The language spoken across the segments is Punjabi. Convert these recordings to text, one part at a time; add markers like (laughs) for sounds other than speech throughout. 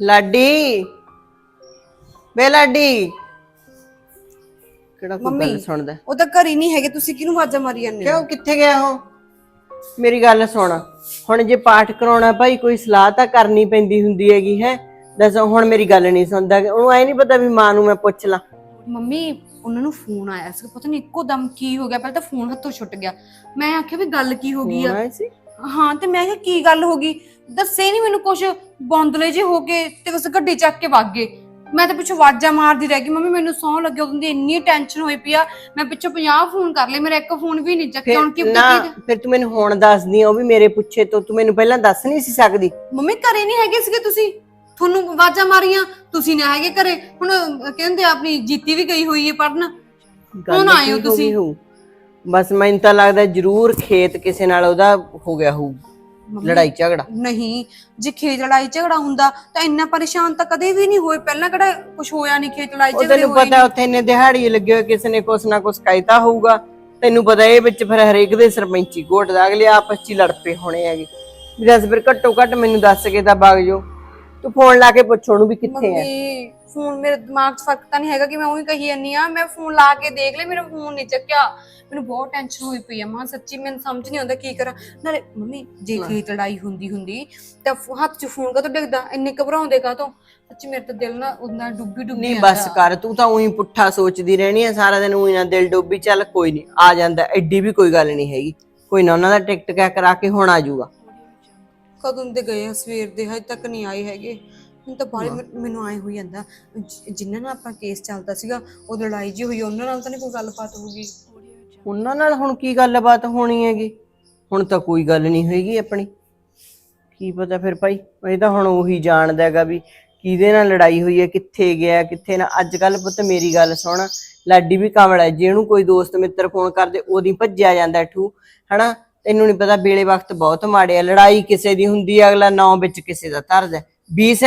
ਲਾਡੀ। ਵੇ ਲਾਡੀ। ਕਿਹੜਾ ਕੋਈ ਮੰਮੀ। ਗੱਲ ਸੁਣਦਾ? ਉਹ ਤਾਂ ਘਰ ਹੀ ਨਹੀਂ ਹੈਗੇ ਤੁਸੀਂ ਕਿਹਨੂੰ ਆਵਾਜ਼ਾਂ ਮਾਰੀ ਜਾਂਦੇ ਹੋ? ਕਿਉਂ ਕਿੱਥੇ ਗਿਆ ਉਹ? ਮੇਰੀ ਗੱਲ ਸੁਣ। ਹੁਣ ਜੇ ਪਾਠ ਕਰਾਉਣਾ ਭਾਈ ਕੋਈ ਸਲਾਹ ਤਾਂ ਕਰਨੀ ਪੈਂਦੀ ਹੁੰਦੀ ਹੈਗੀ ਹੈ? ਦੱਸ ਹੁਣ ਮੇਰੀ ਗੱਲ ਨਹੀਂ ਸੁਣਦਾ। ਉਹਨੂੰ ਐ ਨਹੀਂ ਪਤਾ ਵੀ ਮਾਂ ਨੂੰ ਮੈਂ ਪੁੱਛ ਲਾਂ। ਮੰਮੀ ਉਹਨਾਂ ਨੂੰ ਫੋਨ ਆਇਆ ਸੀ। ਪਤਾ ਨਹੀਂ ਇੱਕੋ ਦਮ ਕੀ ਹੋ ਗਿਆ। ਪਹਿਲਾਂ ਤਾਂ ਫੋਨ ਹੱਥੋਂ ਛੁੱਟ ਗਿਆ। ਮੈਂ ਆਖਿਆ ਵੀ ਗੱਲ ਕੀ ਹੋ ਗਈ ਆ? ਆਇਆ ਸੀ? ਹਾਂ ਤੇ ਮੈਂ ਕਿਹਾ ਕੀ ਗੱਲ ਹੋ ਗਈ? ਦੱਸੇ ਨਹੀਂ ਮੈਨੂੰ ਕੁਝ ਬੌਂਦਲੇ ਜੇ ਹੋ ਕੇ ਤੇ ਬਸ ਗੱਡੀ ਚੱਕ ਕੇ ਵਗ ਗਏ। ਮੈਂ ਤਾਂ ਪਿੱਛੋਂ ਆਵਾਜ਼ਾਂ ਮਾਰਦੀ ਰਹਿ ਗਈ ਮੰਮੀ ਮੈਨੂੰ ਸੌਂ ਲੱਗੇ ਉਦੋਂ ਦੀ ਇੰਨੀ ਟੈਨਸ਼ਨ ਹੋਈ ਪਈ ਆ ਮੈਂ ਪਿੱਛੋਂ 50 ਫੋਨ ਕਰ ਲਏ ਮੇਰਾ ਇੱਕ ਫੋਨ ਵੀ ਨਹੀਂ ਚੱਕਿਆ ਹੁਣ ਕੀ ਨਾ ਫਿਰ ਤੂੰ ਮੈਨੂੰ ਹੁਣ ਦੱਸਦੀ ਆ ਉਹ ਵੀ ਮੇਰੇ ਪੁੱਛੇ ਤੋਂ ਤੂੰ ਮੈਨੂੰ ਪਹਿਲਾਂ ਦੱਸ ਨਹੀਂ ਸੀ ਸਕਦੀ। ਮੰਮੀ ਘਰੇ ਨਹੀਂ ਹੈਗੇ ਸੀਗੇ ਤੁਸੀਂ? ਤੁਹਾਨੂੰ ਆਵਾਜ਼ਾਂ ਮਾਰੀਆਂ ਤੁਸੀਂ ਨਾ ਹੈਗੇ ਘਰੇ। ਹੁਣ ਕਹਿੰਦੇ ਆਪਣੀ ਜੀਤੀ ਵੀ ਗਈ ਹੋਈ ਹੈ ਪੜਨ ਹੁਣ ਆਏ ਹੋ ਤੁਸੀਂ? ਬਸ ਮੈਨੂੰ ਤਾਂ ਲੱਗਦਾ ਜ਼ਰੂਰ ਖੇਤ ਕਿਸੇ ਨਾਲ ਉਹਦਾ ਹੋ ਗਿਆ ਹੋਊ। ਲੜਾਈ ਝਗੜਾ? ਨਹੀਂ ਜੇ ਖੇਤ ਲੜਾਈ ਝਗੜਾ ਹੁੰਦਾ ਤਾਂ ਇੰਨਾ ਪਰੇਸ਼ਾਨ ਤਾਂ ਕਦੇ ਵੀ ਨਹੀਂ ਹੋਏ। ਪਹਿਲਾਂ ਕਿਹੜਾ ਕੁਝ ਹੋਇਆ ਨਹੀਂ ਖੇਤ ਲੜਾਈ ਉਹ ਝਗੜੇ ਤੈਨੂੰ ਹੋਏ ਪਤਾ ਉੱਥੇ ਇੰਨੇ ਦਿਹਾੜੀ ਲੱਗੇ ਹੋਏ ਕਿਸੇ ਨੇ ਕੁਛ ਨਾ ਕੁਛ ਕਹਿਤਾ ਹੋਊਗਾ। ਤੈਨੂੰ ਪਤਾ ਇਹ ਵਿੱਚ ਫਿਰ ਹਰੇਕ ਦੇ ਸਰਪੰਚੀ ਘੋਟਦਾ ਅਗਲੇ ਆਪਸ ਚ ਹੀ ਲੜ ਪਏ ਹੋਣੇ ਹੈਗੇ। ਵੀ ਦੱਸ ਫਿਰ ਘੱਟੋ ਘੱਟ ਮੈਨੂੰ ਦੱਸ ਕੇ ਤਾਂ ਵਗ ਜੋ ਤੂੰ ਫੋਨ ਲਾ ਕੇ ਪੁੱਛ ਉਹਨੂੰ ਵੀ ਕਿੱਥੇ ਹੈ ਮੰਮੀ ਫੋਨ ਮੇਰੇ ਦਿਮਾਗ 'ਚ ਫ਼ਰਕ ਤਾਂ ਨਹੀਂ ਹੈਗਾ ਕਿ ਮੈਂ ਉਹੀ ਕਹੀ ਜਾਂਦੀ ਆ ਮੈਂ ਫੋਨ ਲਾ ਕੇ ਦੇਖ ਲਿਆ ਮੇਰਾ ਫੋਨ ਨਹੀਂ ਚੱਕਿਆ। ਮੈਨੂੰ ਬਹੁਤ ਟੈਨਸ਼ਨ ਹੋਈ ਪਈ ਆ ਮਾਂ ਸੱਚੀ ਮੈਨੂੰ ਸਮਝ ਨਹੀਂ ਆਉਂਦਾ ਕੀ ਕਰਾਂ। ਨਾਲੇ ਮੰਮੀ ਜੇ ਖੇਤ ਲੜਾਈ ਹੁੰਦੀ ਹੁੰਦੀ ਤਾਂ ਹੱਥ 'ਚ ਫੋਨ ਕਦੋਂ ਡਿੱਗਦਾ? ਇੰਨੇ ਘਬਰਾਉਂਦੇ ਕਾ ਤੋਂ ਸੱਚੀ ਮੇਰੇ ਤਾਂ ਦਿਲ ਨਾ ਉਹਨਾਂ ਡੁੱਬੀ ਡੁੱਬੀ ਨਹੀਂ ਬਸ ਕਰ ਤੂੰ ਤਾਂ ਉਹੀ ਪੁੱਠਾ ਸੋਚਦੀ ਰਹਿਣੀ ਆ ਸਾਰਾ ਦਿਨ ਉਹੀ ਨਾ ਦਿਲ ਡੋਬੀ ਚੱਲ ਕੋਈ ਨਹੀਂ ਆ ਜਾਂਦਾ ਐਡੀ ਵੀ ਕੋਈ ਗੱਲ ਨਹੀਂ ਹੈਗੀ। ਕੋਈ ਨਾ ਉਹਨਾਂ ਦਾ ਟਿਕਟ ਕਾ ਕਰਾ ਕੇ ਹੁਣ ਆ ਜਾਊਗਾ। ਕਦੋਂ ਦੇ ਗਏ ਆ ਸਵੇਰ ਦੇ ਹਜੇ ਤੱਕ ਨਹੀਂ ਆਏ ਹੈਗੇ। ਹੁਣ ਤਾਂ ਬਾਰੇ ਮੈਨੂੰ ਆਏ ਹੋਈ ਜਾਂਦਾ ਜਿ- ਜਿਨ੍ਹਾਂ ਨਾਲ ਆਪਾਂ ਕੇਸ ਚੱਲਦਾ ਸੀਗਾ ਉਹ ਲੜਾਈ ਜੀ ਹੋਈ ਉਹਨਾਂ ਨਾਲ ਤਾਂ ਨਹੀਂ ਕੋਈ ਗੱਲਬਾਤ ਹੋਊਗੀ ਉਹਨਾਂ ਨਾਲ ਹੁਣ ਕੀ ਗੱਲਬਾਤ ਹੋਣੀ ਹੈਗੀ? ਹੁਣ ਤਾਂ ਕੋਈ ਗੱਲ ਨਹੀਂ ਹੋਏਗੀ ਆਪਣੀ। ਕੀ ਪਤਾ ਫਿਰ ਭਾਈ, ਇਹ ਤਾਂ ਹੁਣ ਉਹੀ ਜਾਣਦਾ ਹੈਗਾ ਵੀ ਕਿਹਦੇ ਨਾਲ ਲੜਾਈ ਹੋਈ ਹੈ, ਕਿੱਥੇ ਗਿਆ, ਕਿੱਥੇ ਨਾ। ਅੱਜ ਕੱਲ ਪੁੱਤ ਮੇਰੀ ਗੱਲ ਸੁਣ, ਲਾਡੀ ਵੀ ਕਮਲਾ ਹੈ। ਜਿਹਨੂੰ ਕੋਈ ਦੋਸਤ ਮਿੱਤਰ ਫੋਨ ਕਰਦੇ, ਉਹਦੀ ਭੱਜਿਆ ਜਾਂਦਾ ਠੂ, ਹਨਾ? ਤੈਨੂੰ ਨਹੀਂ ਪਤਾ ਵੇਲੇ ਵਕਤ ਬਹੁਤ ਮਾੜੇ ਆ। ਲੜਾਈ ਕਿਸੇ ਦੀ ਹੁੰਦੀ ਅਗਲਾ ਨਾਂ ਵਿੱਚ ਕਿਸੇ ਦਾ ਧਰਦਾ 20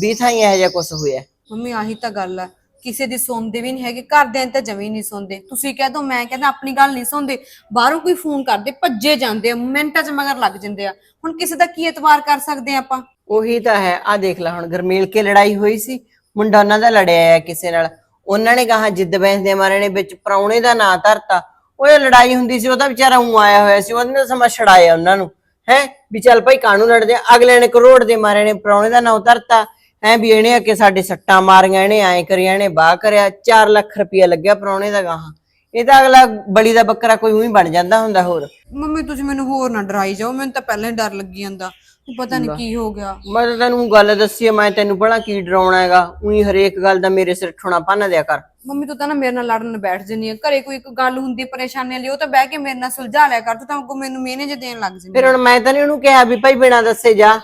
20 ਥਾਈ ਇਹੋ ਜਿਹਾ ਕੁਝ ਹੋਇਆ। ਮੰਮੀ, ਆਹੀ ਤਾਂ ਗੱਲ ਆ। ਕਿਸੇ ਦੀ ਸੁਣਦੇ ਵੀ ਨਹੀਂ ਹੈਗੇ, ਘਰਦਿਆਂ ਤਾਂ ਜਮੀ ਨਹੀਂ ਸੁਣਦੇ। ਤੁਸੀਂ ਕਹਿ ਦੋ, ਮੈਂ ਕਹਿੰਦਾ, ਆਪਣੀ ਗੱਲ ਨਹੀਂ ਸੁਣਦੇ। ਬਾਹਰੋਂ ਕੋਈ ਫੋਨ ਕਰਦੇ, ਭੱਜੇ ਜਾਂਦੇ ਆ, ਮਿੰਟਾਂ 'ਚ ਮਗਰ ਲੱਗ ਜਾਂਦੇ ਆ। ਹੁਣ ਕਿਸੇ ਦਾ ਕੀ ਇਤਬਾਰ ਕਰ ਸਕਦੇ ਆ ਆਪਾਂ? ਉਹੀ ਤਾਂ ਹੈ। ਆ ਦੇਖ ਲੈ ਹੁਣ, ਗਰਮੇਲ ਕੇ ਲੜਾਈ ਹੋਈ ਸੀ। ਮੁੰਡਾ ਉਹਨਾਂ ਦਾ ਲੜਿਆ ਹੈ ਕਿਸੇ ਨਾਲ। ਉਹਨਾਂ ਨੇ ਕਹਾ ਜਿੱਦ ਬੈਂਸ ਦੇ ਮਾਰੇ ਨੇ, ਵਿੱਚ ਪ੍ਰਾਹੁਣੇ ਦਾ ਨਾਂ ਧਰਤਾ। ਉਹ ਲੜਾਈ ਹੁੰਦੀ ਸੀ, ਉਹਦਾ ਵਿਚਾਰਾ ਉਂ ਆਇਆ ਹੋਇਆ ਸੀ ਉਹਨੇ ਸਮਾਂ ਛੜਾਇਆ ਉਹਨਾਂ ਨੂੰ। ਹੈ? ਵੀ ਚੱਲ ਭਾਈ ਕਾਹਨੂੰ ਲੜਦੇ ਆ? ਅਗਲੇ ਨੇ ਕਰੋੜ ਦੇ ਮਾਰੇ ਨੇ, ਪ੍ਰਾਹੁਣੇ ਦਾ ਨਾਂ ਧਰਤਾ। ਹੈ ਵੀ ਇਹਨੇ ਅੱਗੇ ਸਾਡੇ ਸੱਟਾਂ ਮਾਰੀਆਂ ਇਹਨੇ ਐ ਕਰਿਆ ਇਹਨੇ ਬਾਹ ਕਰਿਆ 4 ਲੱਖ ਰੁਪਇਆ ਲੱਗਿਆ ਪ੍ਰਾਹੁਣੇ ਦਾ ਗਾਹਾਂ। ਇਹ ਤਾਂ ਅਗਲਾ ਬਲੀ ਦਾ ਬੱਕਰਾ ਕੋਈ ਉਹੀ ਬਣ ਜਾਂਦਾ ਹੁੰਦਾ ਹੋਰ। ਮੰਮੀ ਤੁਸੀਂ ਮੈਨੂੰ ਹੋਰ ਨਾ ਡਰਾਈ ਜਾਓ ਮੈਨੂੰ ਤਾਂ ਪਹਿਲਾਂ ਹੀ ਡਰ ਲੱਗੀ ਜਾਂਦਾ। ਪਤਾ ਨਹੀਂ ਕੀ ਹੋ ਗਿਆ। ਮੈਂ ਤਾਂ ਤੈਨੂੰ ਗੱਲ ਦੱਸੀ ਆ, ਮੈਂ ਤੈਨੂੰ ਭਲਾ ਕੀ ਡਰਾਉਣਾ ਹੈਗਾ। ਉਹੀ ਹਰੇਕ ਗੱਲ ਦਾ ਮੇਰੇ ਸਿਰ ਠੋਣਾ ਭੰਨ ਦਿਆ ਕਰ। ਮੰਮੀ ਤੂੰ ਤਾਂ ਨਾ ਮੇਰੇ ਨਾਲ ਲੜਨ ਬੈਠ ਜੰਨੀ ਆ। ਘਰੇ ਕੋਈ ਇੱਕ ਗੱਲ ਹੁੰਦੀ ਪਰੇਸ਼ਾਨੀ ਲਈ ਉਹ ਤਾਂ ਬਹਿ ਕੇ ਮੇਰੇ ਨਾਲ ਸੁਲਝਾ ਲਿਆ ਕਰ। ਤੂੰ ਤਾਂ ਅੱਗੋਂ ਮੈਨੂੰ ਮਿਹਨੇ ਜੇ ਦੇਣ ਲੱਗ ਜੰਨੀ ਫਿਰ ਹੁਣ ਮੈਂ ਤਾਂ ਨਹੀਂ ਉਹਨੂੰ ਕਿਹਾ ਵੀ ਭਾਈ ਬਿਨਾਂ ਦੱਸੇ ਜਾ।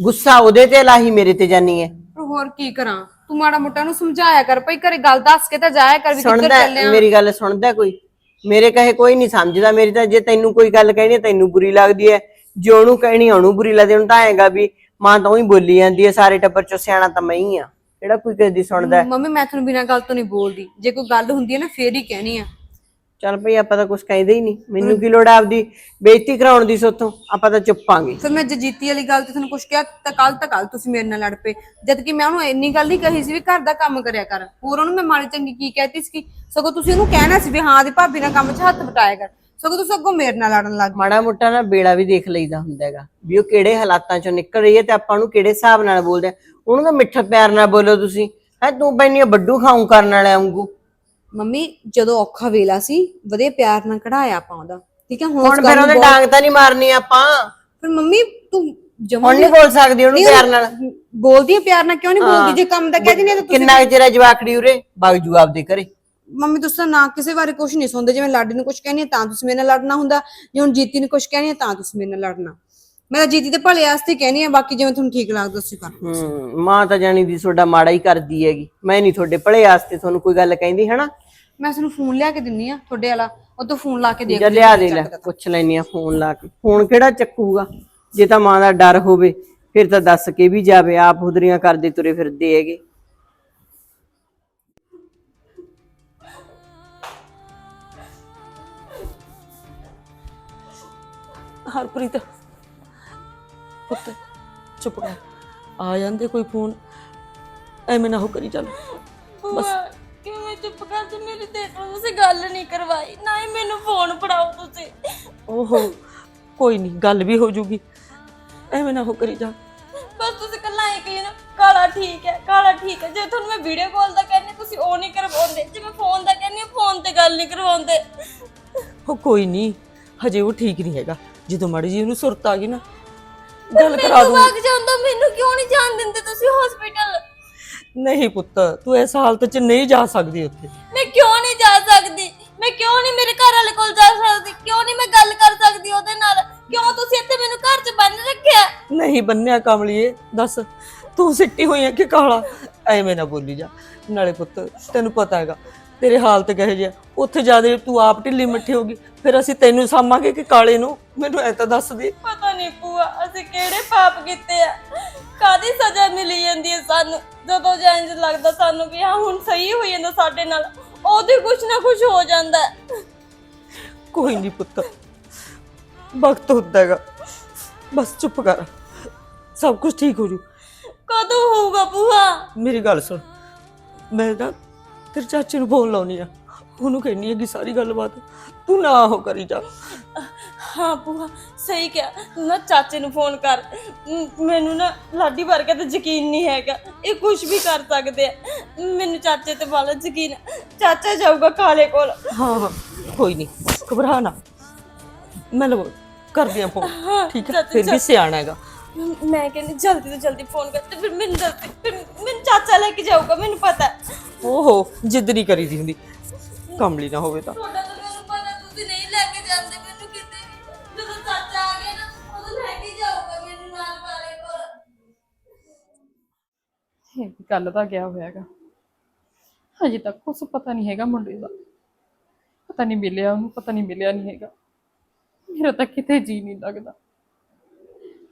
ਗੁੱਸਾ ਉਹਦੇ ਤੇ ਲਾਹੀ ਮੇਰੇ ਤੇ ਜਾਨੀ ਹੈ ਪਰ ਹੋਰ ਕੀ ਕਰਾਂ? ਤੂੰ ਮਾੜਾ ਮੋਟਾ ਨੂੰ ਸਮਝਾਇਆ ਕਰ ਭਈ ਘਰੇ ਗੱਲ ਦੱਸ ਕੇ ਤਾਂ ਜਾਇਆ ਕਰ ਵੀ ਕਿੱਧਰ ਸੁਣਦਾ ਚੱਲੇ ਆ। ਮੇਰੀ ਗੱਲ ਸੁਣਦਾ ਕੋਈ? ਮੇਰੇ ਕਹੇ ਕੋਈ ਨਹੀਂ ਸਮਝਦਾ ਮੇਰੀ ਤਾਂ ਜੇ ਤੈਨੂੰ ਕੋਈ ਗੱਲ ਕਹਿਣੀ ਹੈ ਤੈਨੂੰ ਬੁਰੀ ਲੱਗਦੀ ਹੈ। ਜੇ ਉਹਨੂੰ ਕਹਿਣੀ ਉਹਨੂੰ ਬੁਰੀ ਲੱਗਦੀ ਉਹਨੂੰ ਤਾਂ ਆਏਗਾ ਵੀ ਮਾਂ ਤਾਂ ਉਹੀ ਬੋਲੀ ਜਾਂਦੀ ਹੈ ਸਾਰੇ ਟੱਬਰ ਚੋਂ ਸਿਆਣਾ ਤਾਂ ਮੈਂ ਹੀ ਆ। ਕਿਹੜਾ ਕੋਈ ਕਿਸੇ ਦੀ ਸੁਣਦਾ? ਹੈ? ਮੰਮੀ ਮੈਂ ਤੁਹਾਨੂੰ ਬਿਨਾਂ ਗੱਲ ਤੋਂ ਨਹੀਂ ਬੋਲਦੀ। ਜੇ ਕੋਈ ਗੱਲ ਹੁੰਦੀ ਹੈ ਨਾ ਫੇਰ ਹੀ ਕਹਿਣੀ ਆ। ਚੱਲ ਭਈ ਆਪਾਂ ਤਾਂ ਕੁਝ ਕਹਿੰਦੇ ਹੀ ਨਹੀਂ। ਮੈਨੂੰ ਕੀ ਲੋੜ ਆ ਆਪਦੀ ਬੇਇੱਜ਼ਤੀ ਕਰਾਉਣ ਦੀ ਸੋਥੋਂ ਆਪਾਂ ਤਾਂ ਚੁੱਪਾਂਗੇ। ਫਿਰ ਮੈਂ ਜਜੀਤੀ ਵਾਲੀ ਗੱਲ ਤੇ ਤੁਹਾਨੂੰ ਕੁਝ ਕਿਹਾ ਤਾਂ ਕੱਲ ਤਾਂ ਕੱਲ ਤੁਸੀਂ ਮੇਰੇ ਨਾਲ ਲੜ ਪਏ। ਜਦ ਕਿ ਮੈਂ ਉਹਨੂੰ ਇੰਨੀ ਗੱਲ ਹੀ ਕਹੀ ਸੀ ਵੀ ਘਰ ਦਾ ਕੰਮ ਕਰਿਆ ਕਰ। ਹੋਰ ਉਹਨੂੰ ਮੈਂ ਮਾੜੀ ਚੰਗੀ ਕੀ ਕਹਿਤੀ ਸੀ ਸਗੋਂ ਤੁਸੀਂ ਉਹਨੂੰ ਕਹਿਣਾ ਸੀ ਵੀ ਹਾਂ ਦੀ ਭਾਬੀ ਨਾਲ ਕੰਮ 'ਚ ਹੱਥ ਵਟਾਇਆ ਕਰ। ਸਗੋਂ ਤੁਸੀਂ ਅੱਗੋਂ ਮੇਰੇ ਨਾਲ ਲੜਨ ਲੱਗ ਮਾੜਾ ਮੋਟਾ ਨਾ ਬੇੜਾ ਵੀ ਦੇਖ ਲਈਦਾ ਹੁੰਦਾ ਹੈਗਾ ਵੀ ਉਹ ਕਿਹੜੇ ਹਾਲਾਤਾਂ ਚੋਂ ਨਿਕਲ ਰਹੀ ਹੈ ਤੇ ਆਪਾਂ ਉਹਨੂੰ ਕਿਹੜੇ ਹਿਸਾਬ ਨਾਲ ਬੋਲਦੇ ਆ। ਉਹਨੂੰ ਤਾਂ ਮਿੱਠਾ ਪਿਆਰ ਨਾਲ ਬੋਲੋ ਤੁਸੀਂ। ਹੈ ਤੂੰ ਪੈਣੀ ਵੱਡੂ ਖਾਉਂ ਕਰਨ ਵਾਲਿਆਂ ਵਾਂਗੂ। ਮੰਮੀ ਜਦੋਂ ਔਖਾ ਵੇਲਾ ਸੀ ਵਧੀਆ ਪਿਆਰ ਨਾਲ ਕਢਾਇਆ ਆਪਾਂ ਉਹਦਾ। ਠੀਕ ਹੈ ਹੁਣ ਹੁਣ ਫਿਰ ਉਹਨੇ ਡਾਂਗ ਤਾਂ ਨਹੀਂ ਮਾਰਨੀ ਆਪਾਂ। ਫਿਰ ਮੰਮੀ ਤੂੰ ਜਮਾ ਹੁਣ ਨਹੀਂ ਬੋਲ ਸਕਦੀ ਉਹਨੂੰ ਪਿਆਰ ਨਾਲ। ਬੋਲਦੀ ਹੈ ਪਿਆਰ ਨਾਲ ਕਿਉਂ ਨਹੀਂ ਬੋਲਦੀ? ਜੇ ਕੰਮ ਦਾ ਕਹਿ ਦਿੰਦੀ ਤਾਂ ਤੁਸੀਂ ਕਿੰਨਾ ਕੁ ਚਿਰ ਆ ਜਵਾਕੜੀ ਉਰੇ? ਵਗ ਜੂ ਆਪਦੇ ਘਰੇ। ਮੰਮੀ ਤੁਸੀਂ ਤਾਂ ਨਾ ਕਿਸੇ ਬਾਰੇ ਕੁਝ ਨਹੀਂ ਸੁਣਦੇ। ਜਿਵੇਂ ਲਾਡੀ ਨੂੰ ਕੁਝ ਕਹਿੰਦੀ ਆ ਤਾਂ ਤੁਸੀਂ ਮੇਰੇ ਨਾਲ ਲੜਨਾ ਹੁੰਦਾ। ਜੇ ਹੁਣ ਜੀਤੀ ਨੂੰ ਕੁਝ ਕਹਿੰਦੀ ਆ ਤਾਂ ਤੁਸੀਂ ਮੇਰੇ ਨਾਲ ਲੜਨਾ। ਮੈਂ ਤਾਂ ਜੀਤੀ ਦੇ ਭਲੇ ਵਾਸਤੇ ਕਹਿੰਦੀ ਆ ਬਾਕੀ ਜਿਵੇਂ ਤੁਹਾਨੂੰ ਠੀਕ ਲੱਗਦਾ ਤੁਸੀਂ ਕਰ ਹੂੰ ਮਾਂ ਤਾਂ ਜਾਣੀ ਦੀ ਤੁਹਾਡਾ ਮਾੜਾ ਹੀ ਕਰਦੀ ਹੈਗੀ। ਮੈਂ ਨਹੀਂ ਤੁਹਾਡੇ ਭਲੇ ਵਾਸਤੇ ਤੁਹਾਨੂੰ ਕੋਈ ਗੱਲ ਕਹਿੰਦੀ ਹਨਾ? ਮੈਂ ਤੁਹਾਨੂੰ ਫੋਨ ਲਿਆ ਕੇ ਦਿੰਨੀ ਆ ਤੁਹਾਡੇ ਵਾਲਾ। ਉਹ ਤੋਂ ਫੋਨ ਲਾ ਕੇ ਦੇਖ ਜਾਂ ਲਿਆ ਦੇ ਲੈ ਪੁੱਛ ਲੈਣੀ ਆ ਫੋਨ ਲਾ ਕੇ। ਫੋਨ ਕਿਹੜਾ ਚੱਕੂਗਾ? ਜੇ ਤਾਂ ਮਾਂ ਦਾ ਡਰ ਹੋਵੇ ਫਿਰ ਤਾਂ ਦੱਸ ਕੇ ਵੀ ਜਾਵੇ ਆਪ ਹੁਦਰੀਆਂ ਕਰਦੇ ਤੁਰੇ ਫਿਰਦੇ ਹੈਗੇ। ਹਰਪ੍ਰੀਤ ਪੁੱਤ ਚੁੱਪ ਕਰ। ਆ ਜਾਂਦੇ ਕੋਈ ਫੋਨ। ਐਵੇਂ ਨਾ ਹੋ ਕਰੀ ਚੱਲ। ਭੂਆ ਕਿਵੇਂ ਚੁੱਪ ਕਰਦੇ ਮੇਰੀ ਦੇਖ ਲਓ ਤੁਸੀਂ ਗੱਲ ਨਹੀਂ ਕਰਵਾਈ। ਨਾ ਹੀ ਮੈਨੂੰ ਫੋਨ ਫੜਾਓ ਤੁਸੀਂ। ਓਹੋ ਕੋਈ ਨਹੀਂ ਗੱਲ ਵੀ ਹੋ ਜੂਗੀ। ਐਵੇਂ ਨਾ ਹੋ ਕਰੀ ਜਾ ਬਸ ਤੁਸੀਂ ਕੱਲਾ ਹੀ ਕਹੀ ਨਾ ਕਾਲਾ ਠੀਕ ਹੈ ਕਾਲਾ ਠੀਕ ਹੈ। ਜੇ ਤੁਹਾਨੂੰ ਮੈਂ ਵੀਡੀਓ ਕਾਲ ਦਾ ਕਹਿੰਦੀ ਤੁਸੀਂ ਉਹ ਨਹੀਂ ਕਰਵਾਉਂਦੇ। ਜੇ ਮੈਂ ਫੋਨ ਦਾ ਕਹਿੰਦੀ ਫੋਨ ਤੇ ਗੱਲ ਨਹੀਂ ਕਰਵਾਉਂਦੇ। ਉਹ ਕੋਈ ਨਹੀਂ ਹਜੇ ਉਹ ਠੀਕ ਨਹੀਂ ਹੈਗਾ। ਜਦੋਂ ਮਾੜੀ ਜੀ ਉਹਨੂੰ ਸੁਰਤ ਆ ਗਈ ਨਾ ਗੱਲ ਕਰਾ ਦੂੰ। ਵਗ ਜਾਂਦਾ ਮੈਨੂੰ ਕਿਉਂ ਨਹੀਂ ਜਾਣ ਦਿੰਦੇ ਤੁਸੀਂ ਹਸਪੀਟਲ ਨਹੀਂ ਪੁੱਤ ਤੂੰ ਇਸ ਹਾਲਤ 'ਚ ਨਹੀਂ ਜਾ ਸਕਦੀ ਉੱਥੇ। ਮੈਂ ਕਿਉਂ ਨਹੀਂ ਜਾ ਸਕਦੀ? ਮੈਂ ਕਿਉਂ ਨਹੀਂ ਮੇਰੇ ਘਰ ਵਾਲੇ ਕੋਲ ਜਾ ਸਕਦੀ? ਕਿਉਂ ਨਹੀਂ ਮੈਂ ਗੱਲ ਕਰ ਸਕਦੀ ਉਹਦੇ ਨਾਲ? ਕਿਉਂ ਤੁਸੀਂ ਇੱਥੇ ਮੈਨੂੰ ਘਰ 'ਚ ਬੰਨ ਰੱਖਿਆ? ਨਹੀਂ ਬੰਨਿਆ ਕਮਲੀਏ ਦੱਸ ਤੂੰ ਸਿੱਟੀ ਹੋਈ ਹੈ ਕਿ ਕਾਲਾ? ਐਵੇਂ ਨਾ ਬੋਲੀ ਜਾ। ਨਾਲੇ ਪੁੱਤ ਤੈਨੂੰ ਪਤਾ ਹੈਗਾ ਤੇਰੇ ਹਾਲਤ ਕਹੇ ਜਿਹਾ ਉੱਥੇ ਜਾਦੇ ਤੂੰ ਆਪ ਢਿੱਲੀ ਮੱਠੀ ਹੋਗੀ ਫਿਰ ਅਸੀਂ ਤੈਨੂੰ ਸਾਂਭਾਂਗੇ ਕਿ ਕਾਲੇ ਨੂੰ? ਮੈਨੂੰ ਐ ਤਾਂ ਦੱਸ ਦੇ। ਪਤਾ ਨਹੀਂ ਭੂਆ ਅਸੀਂ ਕਿਹੜੇ ਪਾਪ ਕੀਤੇ ਆ? ਕਾਦੀ ਸਜ਼ਾ ਮਿਲੀ ਜਾਂਦੀ ਹੈ ਸਾਨੂੰ? ਜਦੋਂ ਜੈਂਜ ਲੱਗਦਾ ਸਾਨੂੰ ਵੀ ਹਾਂ ਹੁਣ ਸਹੀ ਹੋਈ ਜਾਂਦਾ ਸਾਡੇ ਨਾਲ ਉਹਦੇ ਕੁਛ ਨਾ ਕੁਛ ਹੋ ਜਾਂਦਾ। ਹੈ। ਕੋਈ ਨਹੀਂ ਪੁੱਤ। ਵਕਤ ਹੁੰਦਾ ਹੈਗਾ। ਬਸ ਚੁੱਪ ਕਰ। ਸਭ ਕੁਝ ਠੀਕ ਹੋ ਜੂ। ਕਦੋਂ ਹੋਊਗਾ ਭੂਆ? ਮੇਰੀ ਗੱਲ ਸੁਣ। ਮੈਂ ਨਾ ਤੇਰੇ ਚਾਚੇ ਨੂੰ ਫੋਨ ਲਾਉਣੀ ਆ। ਉਹਨੂੰ ਕਹਿਣੀ ਹੈ ਕਿ ਸਾਰੀ ਗੱਲਬਾਤ। ਤੂੰ ਨਾ ਹੋ ਕਰੀ ਜਾ। ਹਾਂ ਭੂਆ ਸਹੀ ਕਿਹਾ। ਤੂੰ ਨਾ ਚਾਚੇ ਨੂੰ ਫੋਨ ਕਰ। ਮ- ਮੈਨੂੰ ਨਾ ਲਾਡੀ ਵਰਗਾ ਤਾਂ ਯਕੀਨ ਨਹੀਂ ਹੈਗਾ। ਇਹ ਕੁਝ ਵੀ ਕਰ ਸਕਦੇ ਆ। ਮੈਨੂੰ ਚਾਚੇ ਤੇ ਵਾਲਾ ਯਕੀਨ। ਚਾਚਾ ਜਾਊਗਾ ਕਾਲੇ ਕੋਲ। ਹਾਂ ਹਾਂ। ਕੋਈ ਨਹੀਂ। ਘਬਰਾ ਨਾ। ਮੈਂ ਲਵ ਕਰਦੀ ਆ ਫੋਨ। ਠੀਕ ਹੈ? ਫਿਰ ਵੀ ਸਿਆਣਾ ਹੈਗਾ। ਮੈਂ ਕਹਿੰਦੀ ਜਲਦੀ ਤੋਂ ਜਲਦੀ ਫੋਨ ਕਰ ਤੇ ਫਿਰ ਮੈਨੂੰ ਦੱਸ ਫਿਰ ਮੈਨੂੰ ਚਾਚਾ ਲੈ ਕੇ ਜਾਊਗਾ ਮੈਨੂੰ ਪਤਾ ਹੈ। ਓਹੋ ਜਿੱਦ ਨਹੀਂ ਕਰੀਦੀ ਹੁੰਦੀ। ਕਮਲੀ ਨਾ ਹੋਵੇ ਤਾਂ। ਤੁਹਾਡਾ ਤਾਂ ਮੈਨੂੰ ਪਤਾ ਤੁਸੀਂ ਨਹੀਂ ਲੈ ਕੇ ਜਾਂਦੇ ਮੈਨੂੰ ਕਿਤੇ ਵੀ। ਜਦੋਂ ਚਾਚਾ ਆ ਗਿਆ ਨਾ ਉਦੋਂ ਲੈ ਕੇ ਜਾਊਗਾ ਮੈਨੂੰ ਨਾਲ ਕਾਲੇ ਕੋਲ। ਇਹ ਗੱਲ ਤਾਂ ਗਿਆ ਹੋਇਆਗਾ ਹਜੇ ਤੱਕ ਕੁਛ ਪਤਾ ਨਹੀਂ ਹੈਗਾ ਮੁੰਡੇ ਦਾ। ਪਤਾ ਨਹੀਂ ਮਿਲਿਆ ਉਹਨੂੰ ਪਤਾ ਨਹੀਂ ਮਿਲਿਆ ਨਹੀਂ ਹੈਗਾ। ਮੇਰਾ ਤਾਂ ਕਿਤੇ ਜੀ ਨਹੀਂ ਲੱਗਦਾ।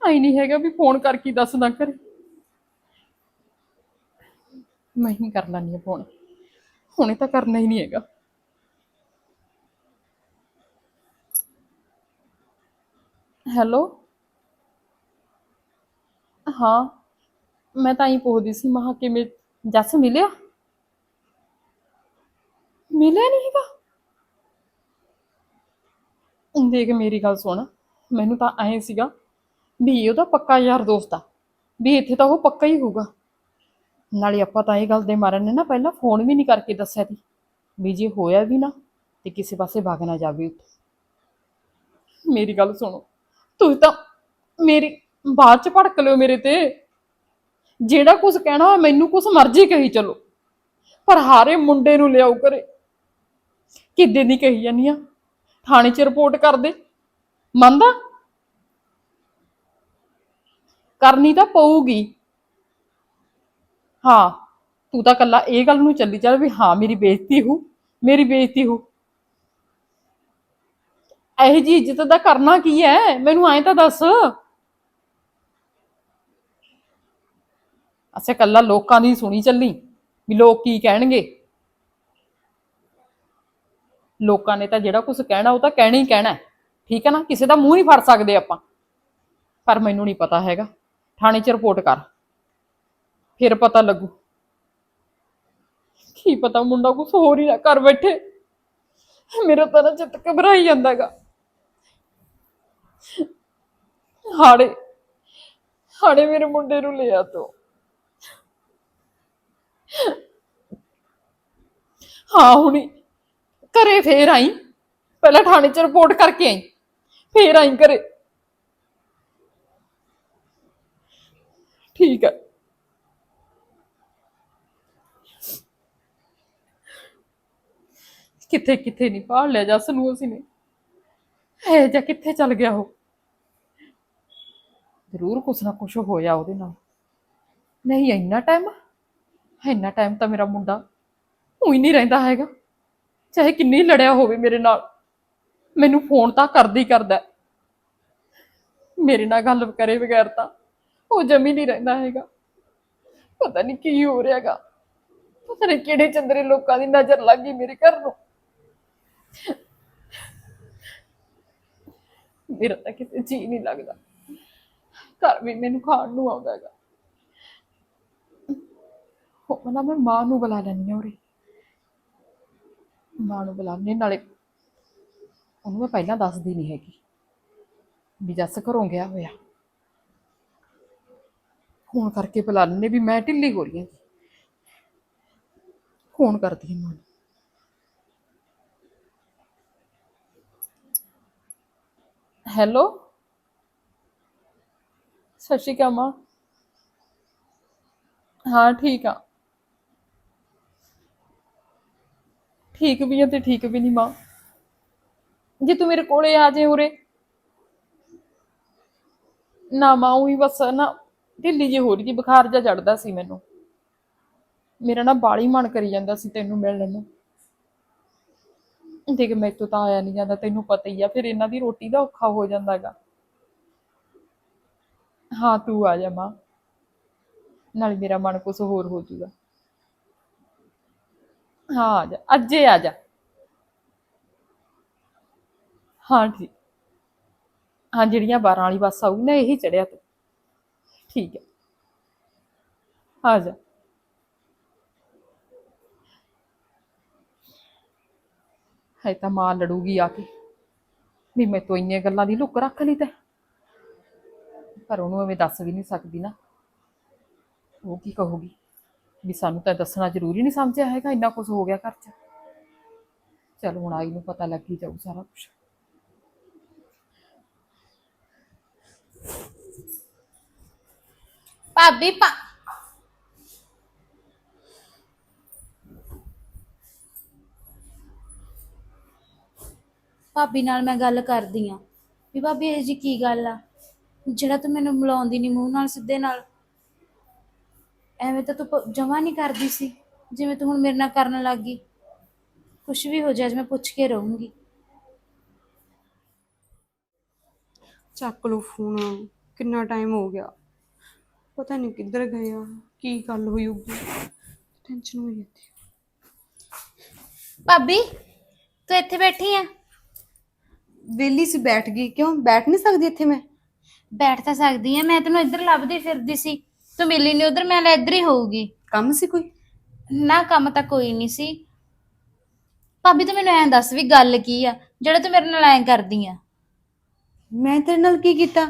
ਆਈ ਨਹੀਂ ਹੈਗਾ ਵੀ ਫੋਨ ਕਰਕੇ ਦੱਸਦਾ ਦੱਸ ਮੈਂ ਹੀ ਕਰ ਲੈਣੀ ਹੈ ਫੋਨ। ਹੁਣੇ ਤਾਂ ਕਰਨਾ ਹੀ ਨਹੀਂ ਹੈਗਾ। ਹੈਲੋ? ਹਾਂ, ਮੈਂ ਤਾਂ ਹੀ ਪੁੱਛਦੀ ਸੀ ਮਹਾ ਕਿਵੇਂ ਜੱਸ ਮਿਲਿਆ? ਮਿਲਿਆ ਨਹੀਂ ਹੈਗਾ। ਦੇਖ ਮੇਰੀ ਗੱਲ ਸੁਣ, ਮੈਨੂੰ ਤਾਂ ਐਂ ਸੀਗਾ ਵੀ ਉਹਦਾ ਪੱਕਾ ਯਾਰ ਦੋਸਤ ਆ, ਵੀ ਇੱਥੇ ਤਾਂ ਉਹ ਪੱਕਾ ਹੀ ਹੋਊਗਾ। ਨਾਲੇ ਆਪਾਂ ਤਾਂ ਇਹ ਗੱਲ ਦੇ ਮਾਰਨ ਨੇ ਨਾ, ਪਹਿਲਾਂ ਫੋਨ ਵੀ ਨਹੀਂ ਕਰਕੇ ਦੱਸਿਆ ਸੀ, ਵੀ ਜੇ ਹੋਇਆ ਵੀ ਨਾ, ਤੇ ਕਿਸੇ ਪਾਸੇ ਵਗ ਨਾ ਜਾਵੇ ਉੱਥੇ। ਮੇਰੀ ਗੱਲ ਸੁਣੋ, ਤੁਸੀਂ ਤਾਂ ਮੇਰੀ ਬਾਅਦ ਚ ਭੜਕ ਲਿਓ ਮੇਰੇ ਤੇ। ਜਿਹੜਾ ਕੁਝ ਕਹਿਣਾ ਹੋਇਆ, ਮੈਨੂੰ ਕੁਝ ਮਰਜ਼ੀ ਕਹੀ ਚਲੋ, ਪਰ ਹਾਰੇ ਮੁੰਡੇ ਨੂੰ ਲਿਆਓ ਕਰੇ ਕਿੱਦੇ ਦੀ ਕਹੀ ਜਾਨੀ ਆ? ਥਾਣੇ 'ਚ ਰਿਪੋਰਟ ਕਰ ਦੇ। ਮੰਨਦਾ? ਕਰਨੀ ਤਾਂ ਪਊਗੀ। ਹਾਂ, ਤੂੰ ਤਾਂ ਕੱਲਾ ਇਹ ਗੱਲ ਨੂੰ ਚੱਲੀ ਚੱਲ ਵੀ ਹਾਂ, ਮੇਰੀ ਬੇਇੱਜ਼ਤੀ ਹੋ ਮੇਰੀ ਬੇਇੱਜ਼ਤੀ ਹੋ ਇਹ ਜੀ ਇੱਜ਼ਤ ਦਾ ਕਰਨਾ ਕੀ ਹੈ ਮੈਨੂੰ ਐਂ ਤਾਂ ਦੱਸ। ਅੱਛਾ ਕੱਲਾ ਲੋਕਾਂ ਦੀ ਸੁਣੀ ਚੱਲੀ ਵੀ ਲੋਕ ਕੀ ਕਹਿਣਗੇ? ਲੋਕਾਂ ਨੇ ਤਾਂ ਜਿਹੜਾ ਕੁਝ ਕਹਿਣਾ, ਉਹ ਤਾਂ ਕਹਿਣਾ ਹੀ ਕਹਿਣਾ। ਠੀਕ ਹੈ ਨਾ? ਕਿਸੇ ਦਾ ਮੂੰਹ ਨਹੀਂ ਫੜ ਸਕਦੇ ਆਪਾਂ। ਪਰ ਮੈਨੂੰ ਨਹੀਂ ਪਤਾ ਹੈਗਾ। ਥਾਣੇ 'ਚ ਰਿਪੋਰਟ ਕਰ। ਫਿਰ ਪਤਾ ਲੱਗੂ। ਕੀ ਪਤਾ ਮੁੰਡਾ ਕੁਝ ਹੋਰ ਹੀ ਨਾ ਕਰ ਬੈਠੇ। ਮੇਰਾ ਤਾਂ ਨਾ ਚਿੱਤ ਘਬਰਾਈ ਜਾਂਦਾਗਾ ਹਾੜੇ ਹਾੜੇ ਮੇਰੇ ਮੁੰਡੇ ਨੂੰ ਲਿਆ ਤੋ। ਹਾਂ, ਹੁਣੀ। ਘਰੇ ਫੇਰ ਆਈ। ਪਹਿਲਾਂ ਥਾਣੇ 'ਚ ਰਿਪੋਰਟ ਕਰਕੇ ਆਈ। ਫੇਰ ਆਈ ਘਰੇ। ਠੀਕ ਹੈ। ਕਿੱਥੇ ਕਿੱਥੇ ਨਹੀਂ ਭਾਲ ਲਿਆ ਜੱਸ ਨੂੰ ਅਸੀਂ ਨੇ। ਹੈ ਜਾਂ ਕਿੱਥੇ ਚਲ ਗਿਆ ਉਹ? ਜ਼ਰੂਰ ਕੁਛ ਨਾ ਕੁਛ ਹੋਇਆ ਉਹਦੇ ਨਾਲ। ਨਹੀਂ, ਇੰਨਾ ਟਾਈਮ ਇੰਨਾ ਟਾਈਮ ਤਾਂ ਮੇਰਾ ਮੁੰਡਾ ਉਹੀ ਨਹੀਂ ਰਹਿੰਦਾ ਹੈਗਾ। ਚਾਹੇ ਕਿੰਨੀ ਲੜਿਆ ਹੋਵੇ ਮੇਰੇ ਨਾਲ। ਮੈਨੂੰ ਫੋਨ ਤਾਂ ਕਰਦੀ ਕਰਦਾ। ਮੇਰੇ ਨਾਲ ਗੱਲ ਕਰੇ ਬਗੈਰ ਤਾਂ। ਉਹ ਜਮੀ ਨਹੀਂ ਰਹਿੰਦਾ ਹੈਗਾ। ਪਤਾ ਨਹੀਂ ਕੀ ਹੋ ਰਿਹਾਗਾ। ਪਤਾ ਨਹੀਂ ਕਿਹੜੇ ਚੰਦਰੇ ਲੋਕਾਂ ਦੀ ਨਜ਼ਰ ਲੱਗ ਗਈ ਮੇਰੇ ਘਰ ਨੂੰ। ਮੇਰਾ ਤਾਂ ਕਿਤੇ ਜੀ ਨਹੀਂ ਲੱਗਦਾ। ਘਰ ਵੀ ਮੈਨੂੰ ਖਾਣ ਨੂੰ ਆਉਂਦਾ ਹੈਗਾ। ਉਹ ਨਾ ਮੈਂ ਮਾਂ ਨੂੰ ਬੁਲਾ ਲੈਣੀ ਆ ਉਰੇ। ਮਾਂ ਨੂੰ ਬੁਲਾਣੇ ਨਾਲੇ ਉਹਨੂੰ ਮੈਂ ਪਹਿਲਾਂ ਦੱਸਦੀ ਨਹੀਂ ਹੈਗੀ ਵੀ ਜੱਸ ਘਰੋਂ ਗਿਆ ਹੋਇਆ। ਫੋਨ ਕਰਕੇ ਬੁਲਾ ਲੈਂਦੇ ਵੀ ਮੈਂ ਢਿੱਲੀ ਹੋ ਰਹੀ ਹਾਂ। ਫੋਨ ਕਰਦੀ ਹਾਂ ਮਾਂ ਨੂੰ। ਹੈਲੋ? ਸਤਿ ਸ਼੍ਰੀ ਅਕਾਲ ਮਾਂ। ਹਾਂ, ਠੀਕ ਆ। ਠੀਕ ਵੀ ਆ ਤੇ ਠੀਕ ਵੀ ਨਹੀਂ ਮਾਂ। ਜੇ ਤੂੰ ਮੇਰੇ ਕੋਲੇ ਆ ਜੇ ਉਰੇ। ਨਾ ਮਾਂ, ਉਹੀ ਬਸ ਨਾ ਢਿੱਲੀ ਜਿਹੀ ਹੋ ਰਹੀ ਸੀ, ਬੁਖਾਰ ਜਿਹਾ ਚੜਦਾ ਸੀ ਮੈਨੂੰ। ਮੇਰਾ ਨਾ ਬਾਲੀ ਮਨ ਕਰੀ ਜਾਂਦਾ ਸੀ ਤੈਨੂੰ ਮਿਲਣ ਨੂੰ। ਦੇਖ ਮੈਥੋਂ ਤਾਂ ਆਇਆ ਨਹੀਂ ਜਾਂਦਾ, ਤੈਨੂੰ ਪਤਾ ਹੀ ਆ, ਫਿਰ ਇਹਨਾਂ ਦੀ ਰੋਟੀ ਦਾ ਔਖਾ ਹੋ ਜਾਂਦਾਗਾ ਹਾਂ, ਤੂੰ ਆ ਜਾ ਮਾਂ। ਨਾਲ ਮੇਰਾ ਮਨ ਕੁਛ ਹੋਰ ਹੋ ਜਾਊਗਾ ਹਾਂ, ਆ ਜਾ, ਅੱਜੇ ਆ ਜਾ। ਹਾਂ, ਠੀਕ। ਹਾਂ, ਜਿਹੜੀਆਂ 12 ਵਾਲੀ ਬੱਸ ਆਊਗੀ ਨਾ, ਇਹੀ ਚੜਿਆ ਤੂੰ। ਠੀਕ ਹੈ। ਆ ਜਾ। ਹੈ ਤਾਂ ਮਾਂ ਲੜੂਗੀ ਆ ਕੇ। ਵੀ ਮੈਂ ਤੋਂ ਇੰਨੀਆਂ ਗੱਲਾਂ ਦੀ ਲੁੱਕ ਰੱਖ ਲਈ ਤੇ। ਪਰ ਉਹਨੂੰ ਐਵੇਂ ਦੱਸ ਵੀ ਨਹੀਂ ਸਕਦੀ ਨਾ। ਉਹ ਕੀ ਕਹੂਗੀ? ਵੀ ਸਾਨੂੰ ਤਾਂ ਦੱਸਣਾ ਜ਼ਰੂਰੀ ਨਹੀਂ ਸਮਝਿਆ ਹੈਗਾ, ਇੰਨਾ ਕੁਝ ਹੋ ਗਿਆ ਘਰ 'ਚ। ਚਲ ਹੁਣ ਆਈ ਨੂੰ ਪਤਾ ਲੱਗੀ ਜਾਊ ਸਾਰਾ ਕੁਝ ਭਾਬੀ ਪਾ ਭਾਬੀ ਨਾਲ ਮੈਂ ਗੱਲ ਕਰਦੀ ਆ ਵੀ ਭਾਬੀ, ਇਹ ਜੀ ਕੀ ਗੱਲ ਆ? ਜਿਹੜਾ ਤੂੰ ਮੈਨੂੰ ਬੁਲਾਉਂਦੀ ਨਹੀਂ ਮੂੰਹ ਨਾਲ, ਸਿੱਧੇ ਨਾਲ, ਐਵੇਂ ਤਾਂ ਤੂੰ ਜਮਾ ਨਹੀਂ ਕਰਦੀ ਸੀ, ਜਿਵੇਂ ਤੂੰ ਹੁਣ ਮੇਰੇ ਨਾਲ ਕਰਨ ਲੱਗ ਗਈ। ਕੁਝ ਵੀ ਹੋ ਜਾਏ ਮੈਂ ਪੁੱਛ ਕੇ ਰਹੂੰਗੀ। ਚੱਕ ਲਓ ਫੋਨ, ਕਿੰਨਾ ਟਾਈਮ ਹੋ ਗਿਆ। ਪਤਾ ਨਹੀਂ ਕਿੱਧਰ ਗਏ ਆ ਕੀ ਗੱਲ ਹੋਈ ਹੋਊਗੀ। ਟੈਨਸ਼ਨ ਹੋਈ ਜਾਂਦੀ ਭਾਬੀ ਤੂੰ ਇੱਥੇ ਬੈਠੀ ਆ? ਵੇਲੀ ਸੀ ਬੈਠ ਗਈ। ਕਿਉਂ? ਬੈਠ ਨਹੀਂ ਸਕਦੀ ਇੱਥੇ ਮੈਂ? ਬੈਠ ਤਾਂ ਸਕਦੀ ਆ ਮੈਂ ਤੈਨੂੰ ਇੱਧਰ ਲੱਭਦੀ ਫਿਰਦੀ ਸੀ। ਤੂੰ ਮਿਲੀ ਨਹੀਂ ਉਧਰ ਮੈਂ ਲੈ ਇੱਧਰ ਹੀ ਹੋਊਗੀ। ਕੰਮ ਸੀ ਕੋਈ? ਨਾ ਕੰਮ ਤਾਂ ਕੋਈ ਨਹੀਂ ਸੀ। ਭਾਬੀ ਤੂੰ ਮੈਨੂੰ ਐਂ ਦੱਸ ਵੀ ਗੱਲ ਕੀ ਆ? ਜਿਹੜਾ ਤੂੰ ਮੇਰੇ ਨਾਲ ਐਂ ਕਰਦੀ ਆ। ਮੈਂ ਤੇਰੇ ਨਾਲ ਕੀ ਕੀਤਾ?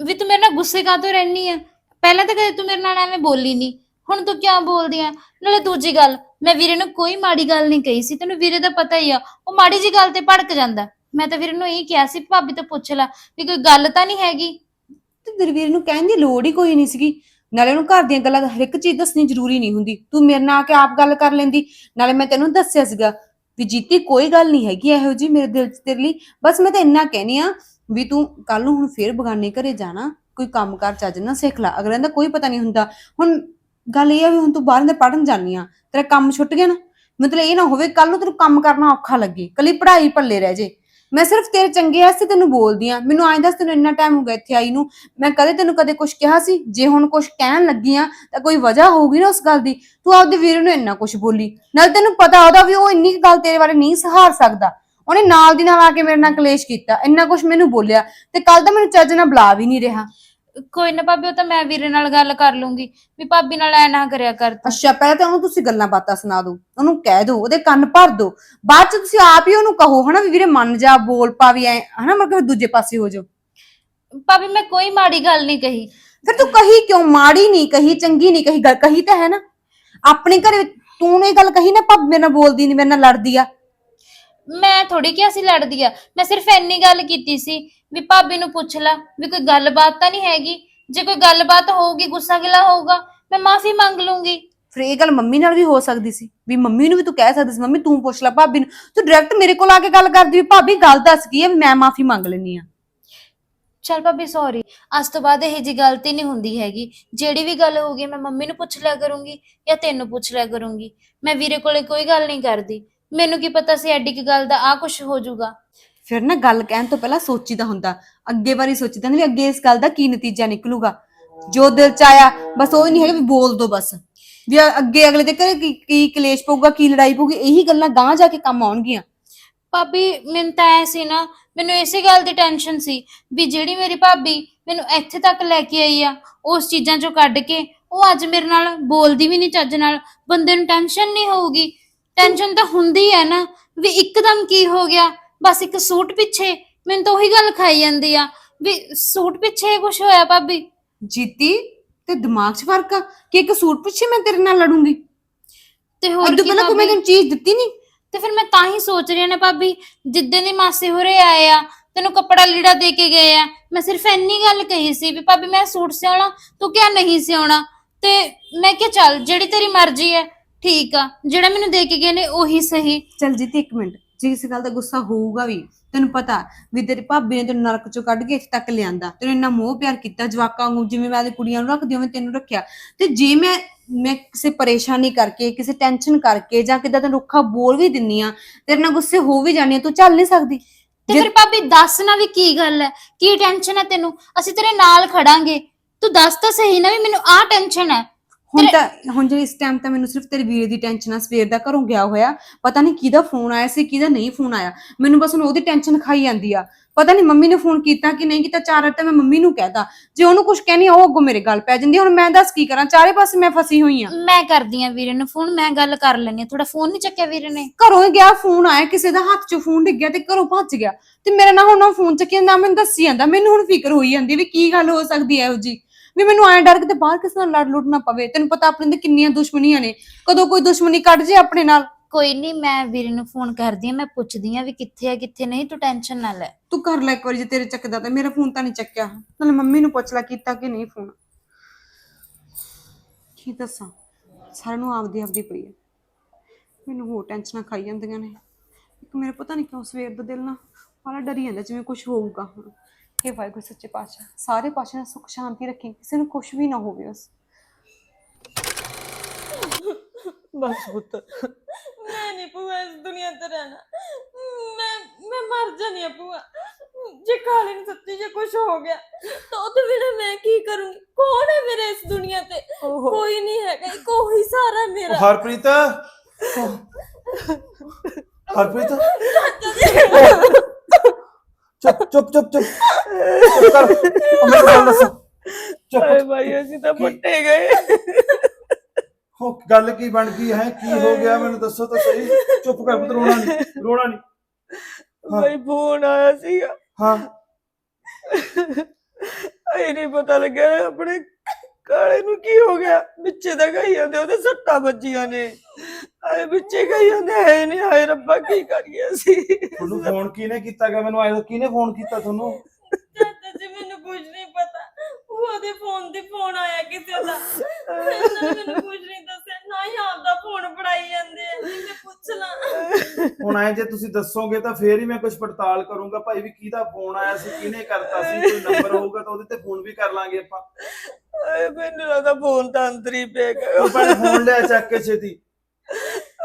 ਵੀ ਤੂੰ ਮੇਰੇ ਨਾਲ ਗੁੱਸੇ ਕਾਹਤੋਂ ਰਹਿਨੀ ਆ? ਪਹਿਲਾਂ ਤਾਂ ਕਦੇ ਤੂੰ ਮੇਰੇ ਨਾਲ ਐਵੇਂ ਬੋਲੀ ਨਹੀਂ ਹੁਣ ਤੂੰ ਕਿਉਂ ਬੋਲਦੀ ਆ? ਨਾਲੇ ਦੂਜੀ ਗੱਲ, ਮੈਂ ਵੀਰੇ ਨੂੰ ਕੋਈ ਮਾੜੀ ਗੱਲ ਨਹੀਂ ਕਹੀ ਸੀ। ਤੈਨੂੰ ਵੀਰੇ ਦਾ ਪਤਾ ਹੀ ਆ, ਉਹ ਮਾੜੀ ਜੀ ਗੱਲ ਤੇ ਭੜਕ ਜਾਂਦਾ। ਮੈਂ ਤਾਂ ਵੀਰੇ ਨੂੰ ਇਹ ਕਿਹਾ ਸੀ, ਭਾਬੀ ਤੋਂ ਪੁੱਛ ਲੈ ਵੀ ਕੋਈ ਗੱਲ ਤਾਂ ਨਹੀਂ ਹੈਗੀ। ਤੇ ਦਰਵੀਰ ਨੂੰ ਕਹਿਣ ਦੀ ਲੋੜ ਹੀ ਕੋਈ ਨਹੀਂ ਸੀਗੀ। ਨਾਲੇ ਉਹਨੂੰ ਘਰ ਦੀਆਂ ਗੱਲਾਂ ਹਰ ਇੱਕ ਚੀਜ਼ ਦੱਸਣੀ ਜ਼ਰੂਰੀ ਨਹੀਂ ਹੁੰਦੀ। ਤੂੰ ਮੇਰੇ ਨਾਲ ਆ ਕੇ ਆਪ ਗੱਲ ਕਰ ਲੈਂਦੀ। ਨਾਲੇ ਮੈਂ ਤੈਨੂੰ ਦੱਸਿਆ ਸੀਗਾ ਵੀ ਜੀਤੀ ਕੋਈ ਗੱਲ ਨਹੀਂ ਹੈਗੀ ਇਹੋ ਜੀ ਮੇਰੇ ਦਿਲ 'ਚ ਤੇਰੇ ਲਈ। ਬਸ ਮੈਂ ਤਾਂ ਇੰਨਾ ਕਹਿਨੀ ਆ ਵੀ ਤੂੰ ਕੱਲ ਨੂੰ ਹੁਣ ਫੇਰ ਬਗਾਨੇ ਘਰੇ ਜਾਣਾ। ਕੋਈ ਕੰਮ ਕਾਰ ਚੱਜ ਨਾ ਸਿੱਖ ਲੈ। ਅਗਲਿਆਂ ਦਾ ਕੋਈ ਪਤਾ ਨਹੀਂ ਹੁੰਦਾ। ਹੁਣ ਗੱਲ ਇਹ ਆ ਵੀ ਹੁਣ ਤੂੰ ਬਾਹਰ ਦੇ ਪੜਨ ਜਾਨੀ ਆ, ਤੇਰਾ ਕੰਮ ਛੁੱਟ ਗਿਆ ਨਾ। ਮਤਲਬ ਇਹ ਨਾ ਹੋਵੇ ਕੱਲ ਨੂੰ ਤੈਨੂੰ ਕੰਮ ਕਰਨਾ ਔਖਾ ਲੱਗੇ, ਕੱਲੀ ਪੜ੍ਹਾਈ ਪੱਲੇ ਰਹਿ ਜੇ। ਮੈਂ ਸਿਰਫ ਤੇਰੇ ਚੰਗੇ ਵਾਸਤੇ ਤੈਨੂੰ ਬੋਲਦੀ ਆ। ਮੈਨੂੰ ਐਂ ਦੱਸ ਤੈਨੂੰ ਇੰਨਾ ਟਾਈਮ ਹੋ ਗਿਆ ਇੱਥੇ ਆਈ ਨੂੰ। ਮੈਂ ਕਦੇ ਤੈਨੂੰ ਕਦੇ ਕੁਝ ਕਿਹਾ ਸੀ? ਜੇ ਹੁਣ ਕੁਝ ਕਹਿਣ ਲੱਗੀ ਆ, ਤਾਂ ਕੋਈ ਵਜ੍ਹਾ ਹੋਊਗੀ ਨਾ ਉਸ ਗੱਲ ਦੀ। ਤੂੰ ਆਪਦੇ ਵੀਰ ਨੂੰ ਇੰਨਾ ਕੁਝ ਬੋਲੀ। ਨਾਲ ਤੈਨੂੰ ਪਤਾ ਉਹਦਾ ਵੀ ਉਹ ਇੰਨੀ ਕੁ ਗੱਲ ਤੇਰੇ ਬਾਰੇ ਨਹੀਂ ਸਹਾਰ ਸਕਦਾ। ਉਹਨੇ ਨਾਲ ਦੀ ਨਾਲ ਆ ਕੇ ਮੇਰੇ ਨਾਲ ਕਲੇਸ਼ ਕੀਤਾ। ਇੰਨਾ ਕੁਝ ਮੈਨੂੰ ਬੋਲਿਆ। ਤੇ ਕੱਲ ਤਾਂ ਮੈਨੂੰ ਚੱਜ ਨਾਲ ਬੁਲਾ ਵੀ ਨਹੀਂ ਰਿਹਾ। ਕੋਈ ਨਾ ਭਾਬੀ ਉਹ ਤਾਂ ਮੈਂ ਵੀਰੇ ਨਾਲ ਗੱਲ ਕਰ ਲੂੰਗੀ। ਵੀ ਭਾਬੀ ਨਾਲ ਐ ਨਾ ਕਰਿਆ ਕਰ ਤੂੰ। ਅੱਛਾ ਪਹਿਲਾਂ ਤਾਂ ਉਹਨੂੰ ਤੁਸੀਂ ਗੱਲਾਂ ਬਾਤਾਂ ਸੁਣਾ ਦਿਓ। ਉਹਨੂੰ ਕਹਿ ਦਿਓ ਉਹਦੇ ਕੰਨ ਭਰ ਦਿਓ। ਬਾਅਦ ਚ ਤੁਸੀਂ ਆਪ ਹੀ ਉਹਨੂੰ ਕਹੋ ਹਨਾ ਵੀ ਵੀਰੇ ਮੰਨ ਜਾ ਬੋਲ ਪਾ ਵੀ ਐ ਹਨਾ ਮਤਲਬ ਦੂਜੇ ਪਾਸੇ ਹੋ ਜਾਓ। ਭਾਬੀ ਮੈਂ ਕੋਈ ਮਾੜੀ ਗੱਲ ਨਹੀਂ ਕਹੀ। ਫਿਰ ਤੂੰ ਕਹੀ ਕਿਉਂ? ਮਾੜੀ ਨਹੀਂ ਕਹੀ ਚੰਗੀ ਨਹੀਂ ਕਹੀ ਗੱਲ ਕਹੀ ਤਾਂ ਹੈ ਨਾ। ਆਪਣੇ ਘਰੇ ਤੂੰ ਨੇ ਗੱਲ ਕਹੀ ਨਾ ਭਾਬੀ ਮੇਰੇ ਨਾਲ ਬੋਲਦੀ ਨਹੀਂ ਮੇਰੇ ਨਾਲ ਲੜਦੀ ਆ। ਮੈਂ ਥੋੜੀ ਕਿਹਾ ਸੀ ਲੜਦੀ ਆ। ਮੈਂ ਸਿਰਫ ਇੰਨੀ ਗੱਲ ਕੀਤੀ ਸੀ ਵੀ ਭਾਬੀ ਨੂੰ ਪੁੱਛ ਲੈ ਵੀ ਕੋਈ ਗੱਲਬਾਤ ਤਾਂ ਨਹੀਂ ਹੈਗੀ? ਜੇ ਕੋਈ ਗੱਲਬਾਤ ਹੋਊਗੀ ਗੁੱਸਾ ਗਿਲਾ ਹੋਊਗਾ ਮੈਂ ਮਾਫੀ ਮੰਗ ਲੂੰਗੀ। ਫਿਰ ਇਹ ਗੱਲ ਮੰਮੀ ਨਾਲ ਵੀ ਹੋ ਸਕਦੀ ਸੀ ਵੀ ਮੰਮੀ ਨੂੰ ਵੀ ਤੂੰ ਕਹਿ ਸਕਦੀ ਸੀ ਮੰਮੀ ਤੂੰ ਪੁੱਛ ਲੈ ਭਾਬੀ ਨੂੰ। ਤੂੰ ਡਾਇਰੈਕਟ ਮੇਰੇ ਕੋਲ ਆ ਕੇ ਗੱਲ ਕਰਦੀ ਵੀ ਭਾਬੀ ਗੱਲ ਦੱਸ ਕੀ ਹੈ ਮੈਂ ਮਾਫੀ ਮੰਗ ਲੈਣੀ ਆ ਚਲ ਭਾਬੀ ਸੌਰੀ ਅੱਜ ਤੋਂ ਬਾਅਦ ਇਹ ਜੀ ਗਲਤੀ ਨਹੀਂ ਹੁੰਦੀ ਹੈਗੀ। ਜਿਹੜੀ ਵੀ ਗੱਲ ਹੋਊਗੀ ਮੈਂ ਮੰਮੀ ਨੂੰ ਪੁੱਛ ਲਿਆ ਕਰੂੰਗੀ ਜਾਂ ਤੈਨੂੰ ਪੁੱਛ ਲਿਆ ਕਰੂੰਗੀ। ਮੈਂ ਵੀਰੇ ਕੋਲੇ ਕੋਈ ਗੱਲ ਨਹੀਂ ਕਰਦੀ। ਮੈਨੂੰ ਕੀ ਪਤਾ ਸੀ ਐਡੀ ਕੀ ਗੱਲ ਦਾ ਆ ਕੁਝ ਹੋ ਜਾਊਗਾ। ਫਿਰ ਨਾ ਗੱਲ ਕਹਿਣ ਤੋਂ ਪਹਿਲਾਂ ਸੋਚੀਦਾ ਹੁੰਦਾ, ਅੱਗੇ ਵਾਰੀ ਸੋਚੀਦਾ ਨਾ ਵੀ ਅੱਗੇ ਇਸ ਗੱਲ ਦਾ ਕੀ ਨਤੀਜਾ ਨਿਕਲੂਗਾ। ਜੋ ਦਿਲ ਚ ਆਇਆ, ਬਸ ਉਹ ਨਹੀਂ ਹੈਗਾ ਵੀ ਬੋਲ ਦੋ ਬਸ। ਵੀ ਅੱਗੇ ਅਗਲੇ ਦੇ ਘਰੇ ਕੀ ਕੀ ਕਲੇਸ਼ ਪਊਗਾ, ਕੀ ਲੜਾਈ ਪਊਗੀ, ਇਹੀ ਗੱਲਾਂ ਗਾਂ ਜਾ ਕੇ ਕੰਮ ਆਉਣਗੀਆਂ। ਭਾਬੀ, ਮੈਨੂੰ ਤਾਂ ਐ ਸੀ ਨਾ, ਮੈਨੂੰ ਇਸੇ ਗੱਲ ਦੀ ਟੈਨਸ਼ਨ ਸੀ ਵੀ ਜਿਹੜੀ ਮੇਰੀ ਭਾਬੀ ਮੈਨੂੰ ਇੱਥੇ ਤੱਕ ਲੈ ਕੇ ਆਈ ਆ, ਉਸ ਚੀਜ਼ਾਂ ਚੋਂ ਕੱਢ ਕੇ, ਉਹ ਅੱਜ ਮੇਰੇ ਨਾਲ ਬੋਲਦੀ ਵੀ ਨਹੀਂ ਚੱਜ ਨਾਲ, ਬੰਦੇ ਨੂੰ ਟੈਨਸ਼ਨ ਨਹੀਂ ਹੋਊਗੀ। ਟੈਨਸ਼ਨ ਤਾਂ ਹੁੰਦੀ ਹੈ ਨਾ, ਵੀ ਇੱਕਦਮ ਕੀ ਹੋ ਗਿਆ ਬਸ ਇੱਕ ਸੂਟ ਪਿੱਛੇ ਮੈਨੂੰ ਤਾਂ ਉਹੀ ਗੱਲ ਖਾਈ ਜਾਂਦੀ ਆ ਵੀ ਸੂਟ ਪਿੱਛੇ ਕੁਝ ਹੋਇਆ ਭਾਬੀ? ਜੀਤੀ ਤੇ ਦਿਮਾਗ 'ਚ ਫ਼ਰਕ ਆ ਕਿ ਇੱਕ ਸੂਟ ਪਿੱਛੇ ਮੈਂ ਤੇਰੇ ਨਾਲ ਲੜੂੰਗੀ? ਤੇ ਹੋਰ ਅੱਧੂ ਕੀ ਪਹਿਲਾਂ ਕੋਈ ਮੈਂ ਭਾਬੀ? ਤੈਨੂੰ ਚੀਜ਼ ਦਿੱਤੀ ਨਹੀਂ? ਤੇ ਫਿਰ ਮੈਂ ਤਾਂ ਹੀ ਸੋਚ ਰਹੀ ਹਾਂ ਨਾ ਭਾਬੀ ਜਿੱਦਾਂ ਦੀ ਮਾਸੀ ਹੋਰੇ ਆਏ ਆ ਤੈਨੂੰ ਕੱਪੜਾ ਲੀੜਾ ਦੇ ਕੇ ਗਏ ਆ ਮੈਂ ਸਿਰਫ ਇੰਨੀ ਗੱਲ ਕਹੀ ਸੀ ਵੀ ਭਾਬੀ ਮੈਂ ਸੂਟ ਸਿਉਣਾ ਤੂੰ ਕਿਹਾ ਨਹੀਂ ਸਿਉਣਾ ਤੇ ਮੈਂ ਕਿਹਾ ਚੱਲ ਜਿਹੜੀ ਤੇਰੀ ਮਰਜ਼ੀ ਹੈ ਠੀਕ ਆ ਜਿਹੜਾ ਮੈਨੂੰ ਦੇ ਕੇ ਗਏ ਨੇ ਉਹੀ ਸਹੀ। ਚੱਲ ਜੀਤੀ ਇੱਕ ਮਿੰਟ। ਜੇ ਇਸ ਗੱਲ ਦਾ ਗੁੱਸਾ ਹੋਊਗਾ ਵੀ ਤੈਨੂੰ ਪਤਾ ਵੀ ਤੇਰੀ ਭਾਬੀ ਨੇ ਤੈਨੂੰ ਨਰਕ ਚੋਂ ਕੱਢ ਕੇ ਇੱਥੇ ਤੱਕ ਲਿਆਂਦਾ ਤੈਨੂੰ ਇੰਨਾ ਮੋਹ ਪਿਆਰ ਕੀਤਾ ਜਵਾਕਾਂ ਨੂੰ ਜਿਵੇਂ ਮੈਂ ਆਪਣੀ ਕੁੜੀਆਂ ਨੂੰ ਰੱਖਦੀ ਹਾਂ ਤੈਨੂੰ ਰੱਖਿਆ। ਤੇ ਜੇ ਮੈਂ ਮੈਂ ਕਿਸੇ ਪਰੇਸ਼ਾਨੀ ਕਰਕੇ ਕਿਸੇ ਟੈਨਸ਼ਨ ਕਰਕੇ ਜਾਂ ਕਿਦਾਂ ਤੈਨੂੰ ਰੁੱਖਾ ਬੋਲ ਵੀ ਦਿੰਨੀ ਆ ਤੇਰੇ ਨਾਲ ਗੁੱਸੇ ਹੋ ਵੀ ਜਾਣੀ ਆ ਤੂੰ ਚੱਲ ਨਹੀਂ ਸਕਦੀ। ਤੇ ਜੇ- ਫਿਰ ਭਾਬੀ ਦੱਸ ਨਾ ਵੀ ਕੀ ਗੱਲ ਹੈ ਕੀ ਟੈਨਸ਼ਨ ਹੈ ਤੈਨੂੰ? ਅਸੀਂ ਤੇਰੇ ਨਾਲ ਖੜਾਂਗੇ। ਤੂੰ ਦੱਸ ਤਾਂ ਸਹੀ ਨਾ ਵੀ ਮੈਨੂੰ ਆਹ ਟੈਨਸ਼ਨ ਹੈ। ਹੁਣ ਤਾਂ ਹੁਣ ਜਿਹੜੀ ਇਸ ਟਾਈਮ ਤਾਂ ਮੈਨੂੰ ਸਿਰਫ ਤੇਰੇ ਵੀਰੇ ਦੀ ਟੈਨਸ਼ਨ ਆ ਸਵੇਰ ਦਾ ਘਰੋਂ ਗਿਆ ਹੋਇਆ ਪਤਾ ਨਹੀਂ ਕਿਹਦਾ ਫੋਨ ਆਇਆ ਸੀ ਕਿਹਦਾ ਨਹੀਂ ਫੋਨ ਆਇਆ। ਮੈਨੂੰ ਬਸ ਹੁਣ ਉਹਦੀ ਟੈਨਸ਼ਨ ਖਾਈ ਜਾਂਦੀ ਆ। ਪਤਾ ਨਹੀਂ ਮੰਮੀ ਨੇ ਫੋਨ ਕੀਤਾ ਕਿ ਨਹੀਂ ਕੀਤਾ ਚਾਰ ਵਾਰ ਤਾਂ ਮੈਂ ਮੰਮੀ ਨੂੰ ਕਹਿਤਾ। ਜੇ ਉਹਨੂੰ ਕੁਝ ਕਹਿਣੀ ਉਹ ਅੱਗੋਂ ਮੇਰੇ ਗੱਲ ਪੈ ਜਾਂਦੀ। ਹੁਣ ਮੈਂ ਦੱਸ ਕੀ ਕਰਾਂ? ਚਾਰੇ ਪਾਸੇ ਮੈਂ ਫਸੀ ਹੋਈ ਆ। ਮੈਂ ਕਰਦੀ ਆ ਵੀਰੇ ਨੂੰ ਫੋਨ ਮੈਂ ਗੱਲ ਕਰ ਲੈਣੀ ਆ। ਥੋੜਾ ਫੋਨ ਨਹੀਂ ਚੱਕਿਆ ਵੀਰੇ ਨੇ? ਘਰੋਂ ਹੀ ਗਿਆ ਫੋਨ ਆਇਆ ਕਿਸੇ ਦਾ ਹੱਥ 'ਚ ਫੋਨ ਡਿੱਗ ਗਿਆ ਤੇ ਘਰੋਂ ਭੱਜ ਗਿਆ। ਤੇ ਮੇਰਾ ਨਾ ਹੁਣ ਉਹ ਫੋਨ ਚੱਕਿਆ ਨਾ ਮੈਨੂੰ ਦੱਸੀ ਜਾਂਦਾ। ਮੈਨੂੰ ਹੁਣ ਫਿਕਰ ਹੋਈ ਜਾਂਦੀ ਵੀ ਕੀ ਗੱਲ ਹੋ ਸਕਦੀ ਹੈ ਇਹੋ ਜੀ ਵੀ ਮੈਨੂੰ ਐਂ ਡਰ ਕਿਤੇ ਬਾਹਰ ਕਿਸੇ ਨਾਲ ਲੜ ਨਾ ਪਵੇ। ਤੈਨੂੰ ਪਤਾ ਆਪਣੇ ਤੇ ਕਿੰਨੀਆਂ ਦੁਸ਼ਮਣੀਆਂ ਨੇ। ਕਦੋਂ ਕੋਈ ਦੁਸ਼ਮਣੀ ਕੱਢ ਜੇ ਆਪਣੇ ਨਾਲ? ਕੋਈ ਨਹੀਂ ਮੈਂ ਵੀਰੇ ਨੂੰ ਫੋਨ ਕਰਦੀ ਆ ਮੈਂ ਪੁੱਛਦੀ ਆ ਵੀ ਕਿੱਥੇ ਆ ਕਿੱਥੇ ਨਹੀਂ ਤੂੰ ਟੈਨਸ਼ਨ ਨਾ ਲੈ। ਤੂੰ ਕਰ ਲੈ ਇੱਕ ਵਾਰੀ ਜੇ ਤੇਰੇ ਚੱਕਦਾ ਤਾਂ। ਮੇਰਾ ਫੋਨ ਤਾਂ ਨਹੀਂ ਚੱਕਿਆ। ਨਾਲੇ ਮੰਮੀ ਨੂੰ ਪੁੱਛ ਲੈ ਕੀਤਾ ਕਿ ਨਹੀਂ ਫੋਨ ਕੀ ਦੱਸਾਂ? ਸਾਰਿਆਂ ਨੂੰ ਆਪਦੀ ਆਪਦੀ ਪਈ ਹੈ ਮੈਨੂੰ ਹੋਰ ਟੈਨਸ਼ਨਾਂ ਖਾਈ ਜਾਂਦੀਆਂ ਨੇ। ਇੱਕ ਮੇਰੇ ਪਤਾ ਨਹੀਂ ਕਿਉਂ ਸਵੇਰ ਦਾ ਦਿਲ ਨਾ ਬੜਾ ਡਰੀ ਜਾਂਦਾ ਜਿਵੇਂ ਕੁਝ ਹੋਊਗਾ। ਹੁਣ ਇਹ ਵਾਹਿਗੁਰੂ ਸੱਚੇ ਪਾਤਸ਼ਾਹ ਸਾਰੇ ਪਾਸੇ ਨਾਲ ਸੁੱਖ ਸ਼ਾਂਤੀ ਰੱਖੀ ਕਿਸੇ ਨੂੰ ਕੁਝ ਵੀ ਨਾ ਹੋਵੇ ਬਸ। ਬਸ ਪੁੱਤ। ਮੈਂ ਨਹੀਂ ਭੂਆ ਇਸ ਦੁਨੀਆ ਤੇ ਰਹਿਣਾ। ਮੈਂ ਮੈਂ ਮਰ ਜਾਣੀ ਆ ਭੂਆ। ਜੇ ਕਾਲੇ ਨੂੰ ਸੱਚੀ ਜੇ ਕੁਝ ਹੋ ਗਿਆ ਤਾਂ ਉਹਦੇ ਬਿਨਾ ਮੈਂ ਕੀ ਕਰੂੰਗੀ ਕੌਣ ਹੈ ਮੇਰੇ ਇਸ ਦੁਨੀਆ ਤੇ? ਓਹੋ। ਕੋਈ ਨਹੀਂ ਹੈਗਾ ਇੱਕੋ ਹੀ ਸਾਰਾ ਮੇਰਾ। ਹਰਪ੍ਰੀਤ? (laughs) ਹਰਪ੍ਰੀਤ? ਚੁੱਪ ਚੁੱਪ ਚੁੱਪ ਚੁੱਪ ਚੁੱਪ ਕਰ ਉਹ ਮੈਨੂੰ ਗੱਲ ਦੱਸ ਚੁੱਪ ਏ ਭਾਈ ਅਸੀਂ ਤਾਂ ਪੱਟੇ ਗਏ ਹੋ ਗੱਲ ਕੀ ਬਣ ਗਈ ਹੈ ਕੀ ਹੋ ਗਿਆ ਮੈਨੂੰ ਦੱਸੋ ਤਾਂ ਸਹੀ ਚੁੱਪ ਕਰ ਪੁੱਤ ਰੋਣਾ ਨਹੀਂ ਰੋਣਾ ਨਹੀਂ ਹਾਂ। ਭਾਈ ਫੋਨ ਆਇਆ ਸੀਗਾ ਹਾਂ ਇਹ ਨਹੀਂ ਪਤਾ ਲੱਗਿਆ ਆਪਣੇ ਕਾਲੇ ਨੂੰ ਕੀ ਹੋ ਗਿਆ? ਵਿੱਚੇ ਦਾ ਗਈ ਜਾਂਦੇ ਉਹਦੇ ਸੱਟਾਂ ਵੱਜੀਆਂ ਨੇ। ਆਏ ਵਿੱਚੇ ਗਈ ਜਾਂਦੇ ਹੈ ਨਹੀਂ ਹਾਏ ਰੱਬਾ ਕੀ ਕਰੀਏ ਅਸੀਂ? ਤੁਹਾਨੂੰ ਫੋਨ ਕਿਹਨੇ ਕੀਤਾ ਗਾ? ਮੈਨੂੰ ਆਇਆ ਕਿਹਨੇ ਫੋਨ ਕੀਤਾ ਤੁਹਾਨੂੰ? ਜੀ ਮੈਨੂੰ ਕੁਝ ਨਹੀਂ ਪਤਾ। ਉਹਦੇ ਫੋਨ ਤੇ ਫੋਨ ਆਇਆ ਕਿਸੇ ਦਾ। ਇਹਨਾਂ ਨੇ ਮੈਨੂੰ ਕੁਝ ਨਹੀਂ ਦੱਸਿਆ। ਨਾ ਹੀ ਆਪਦਾ ਫੋਨ ਫੜਾਈ ਜਾਂਦੇ ਆ ਜੀ ਮੈਂ ਪੁੱਛ ਲਾਂ। ਹੁਣ ਆਏ ਜੇ ਤੁਸੀਂ ਦੱਸੋਗੇ ਤਾਂ ਫੇਰ ਹੀ ਮੈਂ ਕੁਝ ਪੜਤਾਲ ਕਰੂੰਗਾ। ਭਾਈ ਵੀ ਕਿਹਦਾ ਫੋਨ ਆਇਆ ਸੀ ਕਿਹਨੇ ਕਰਤਾ ਸੀ? ਕੋਈ ਨੰਬਰ ਹੋਊਗਾ ਤਾਂ ਉਹਦੇ ਤੇ ਫੋਨ ਵੀ ਕਰ ਲਾਂਗੇ ਆਪਾਂ। ਆਏ ਮੈਨੂੰ ਲੱਗਦਾ ਫੋਨ ਤਾਂ ਅੰਦਰ ਹੀ ਪੈ ਤੂੰ ਗਿਆ ਭਾਈ ਫੋਨ ਲਿਆ ਚੱਕ ਕੇ ਛੇਤੀ।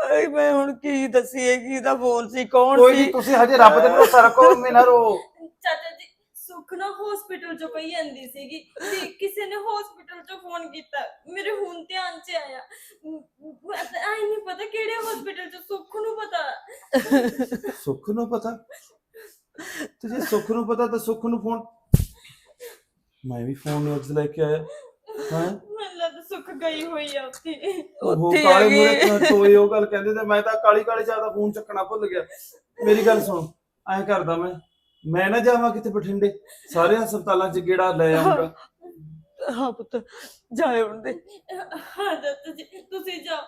ਆਏ ਮੈਂ ਹੁਣ ਕੀ ਦੱਸੀਏ ਕਿਹਦਾ ਫੋਨ ਸੀ ਕੌਣ ਕੋਈ ਸੀ? ਨਹੀਂ ਤੁਸੀਂ ਹਜੇ ਰੱਬ ਦੇ ਭਰੋਸਾ ਰੱਖੋ ਮੈਂ ਨਾ ਰੋ। ਚਾਚਾ ਜੀ ਸੁਖ ਨਾ ਹਸਪੀਟਲ ਚੋਂ ਪਈ ਜਾਂਦੀ ਸੀਗੀ ਤੇ ਕਿਸੇ ਨੇ ਹਸਪੀਟਲ ਚੋਂ ਫੋਨ ਕੀਤਾ। ਮੇਰੇ ਹੁਣ ਧਿਆਨ 'ਚ ਆਇਆ। ਆਈ ਨਹੀਂ ਪਤਾ ਕਿਹੜੇ ਹਸਪੀਟਲ ਚ ਸੁਖ ਨੂੰ ਪਤਾ। ਸੁੱਖ ਨੂੰ ਪਤਾ? ਤੇ ਜੇ ਸੁੱਖ ਨੂੰ ਪਤਾ ਤਾਂ ਸੁੱਖ ਨੂੰ ਫੋਨ ਮੈਂ ਵੀ ਫੋਨ ਨਿਊਜ਼ ਲੈ ਕੇ ਆਇਆ। ਹਾਂ? ਮੈਨੂੰ ਲੱਗਦਾ ਸੁਖ ਗਈ ਹੋਈ ਆ ਉੱਥੇ। ਉਹ ਉੱਥੇ ਕਾਲੇ ਹੈਗੀ। ਮੂਰੇ ਤੋਏ ਉਹ ਗੱਲ ਕਹਿੰਦੇ ਤੇ ਮੈਂ ਤਾਂ ਕਾਲੀ ਕਾਲੀ ਚਾਹ ਦਾ ਫੋਨ ਚੱਕਣਾ ਭੁੱਲ ਗਿਆ। ਮੇਰੀ ਗੱਲ ਸੁਣ ਐਂ ਕਰਦਾ ਮੈਂ। ਮੈਂ ਨਾ ਜਾਵਾਂ ਕਿਤੇ ਬਠਿੰਡੇ ਸਾਰੇ ਹਸਪਤਾਲਾਂ 'ਚ ਗੇੜਾ ਲੈ ਆਉਂਗਾ ਹਾਂ ਪੁੱਤ ਜਾਏ ਹੁਣ ਦੇ ਹਾਂ ਚਾਚਾ ਜੀ ਤੁਸੀਂ ਜਾਓ।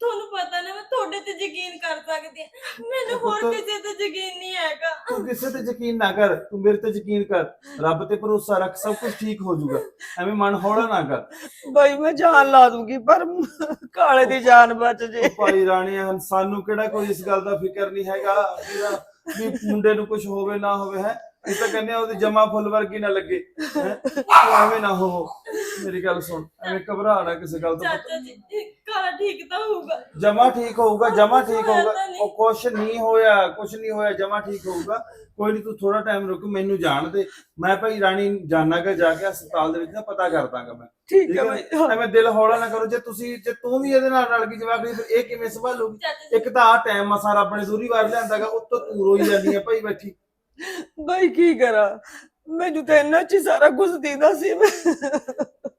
ਤੁਹਾਨੂੰ ਪਤਾ ਨਾ ਮੈਂ ਤੁਹਾਡੇ ਤੇ ਯਕੀਨ ਕਰ ਸਕਦੀ ਹਾਂ। ਮੈਨੂੰ ਹੋਰ ਪੁੱਤ- ਕਿਸੇ ਤੇ ਯਕੀਨ ਨਹੀਂ ਹੈਗਾ। ਤੂੰ ਕਿਸੇ ਤੇ ਯਕੀਨ ਨਾ ਕਰ ਤੂੰ ਮੇਰੇ ਤੇ ਯਕੀਨ ਕਰ। ਰੱਬ ਤੇ ਭਰੋਸਾ ਰੱਖ ਸਭ ਕੁਝ ਠੀਕ ਹੋ ਜਾਊਗਾ। ਐਵੇਂ ਮਨ ਹੌਲਾ ਨਾ ਕਰ। ਭਾਈ ਮੈਂ ਜਾਨ ਲਾ ਦੂੰਗੀ ਪਰ ਕਾਲੇ ਦੀ ਜਾਨ ਬਚ ਜੇ। ਭਾਈ ਰਾਣੀਆਂ ਸਾਨੂੰ ਕਿਹੜਾ ਕੋਈ ਇਸ ਗੱਲ ਦਾ ਫਿਕਰ ਨਹੀਂ ਹੈਗਾ ਵੀ ਮੁੰਡੇ ਨੂੰ ਕੁਝ ਹੋਵੇ ਨਾ ਹੋਵੇ ਹੈ? ਇਹ ਤਾਂ ਕਹਿੰਦੇ ਆ ਉਹਦੀ ਜਮਾ ਫੁੱਲ ਵਰਗੀ ਨਾ ਲੱਗੇ ਹੈਂ। ਤੂੰ ਐਵੇਂ ਨਾ ਹੋ। ਮੇਰੀ ਗੱਲ ਸੁਣ ਐਵੇਂ ਘਬਰਾ ਨਾ ਕਿਸੇ ਗੱਲ ਤੋਂ। ਚਾਚਾ ਜੀ ਕਾਲਾ ਠੀਕ ਤਾਂ ਹੋਊਗਾ। ਜਮਾ ਠੀਕ ਹੋਊਗਾ ਜਮਾ ਠੀਕ ਹੋਊਗਾ। ਉਹ ਕੁਛ ਨਹੀਂ ਹੋਇਆ ਕੁਛ ਨਹੀਂ ਹੋਇਆ ਜਮਾ ਠੀਕ ਹੋਊਗਾ। ਕੋਈ ਨਹੀਂ ਤੂੰ ਥੋੜਾ ਟਾਈਮ ਰੁਕ ਮੈਨੂੰ ਜਾਣ ਦੇ। ਮੈਂ ਭਾਈ ਰਾਣੀ ਜਾਣਾਗਾ ਜਾ ਕੇ ਹਸਪਤਾਲ ਦੇ ਵਿੱਚ ਨਾ ਪਤਾ ਕਰ ਦਾਂਗਾ ਮੈਂ। ਠੀਕ ਹੈ ਭਾਈ? ਐਵੇਂ ਦਿਲ ਹੌਲਾ ਨਾ ਕਰੋ। ਜੇ ਤੁਸੀਂ ਜੇ ਤੂੰ ਵੀ ਇਹਦੇ ਨਾਲ ਰਲ ਗਈ ਜਵਾਕੜੀ ਫਿਰ ਇਹ ਕਿਵੇਂ ਸੰਭਾਲੂਗੀ? ਚਾਚਾ ਜੀ। ਇੱਕ ਤਾਂ ਆ ਟਾਈਮ ਮਸਾ ਰੱਬ ਨੇ ਦੂਰੀ ਵਾਰ ਲਿਆਂਦਾਗਾ ਉੱਤੋਂ ਤੂੰ ਰੋਈ ਜਾਂਦੀ ਹੈ ਭਾਈ ਬੈਠੀ। ਭਾਈ ਕੀ ਕਰਾਂ? ਮੈਨੂੰ ਤਾਂ ਇੰਨਾ ਚ ਹੀ ਸਾਰਾ ਕੁਝ ਦੀਦਾ ਸੀ ਮੈਂ।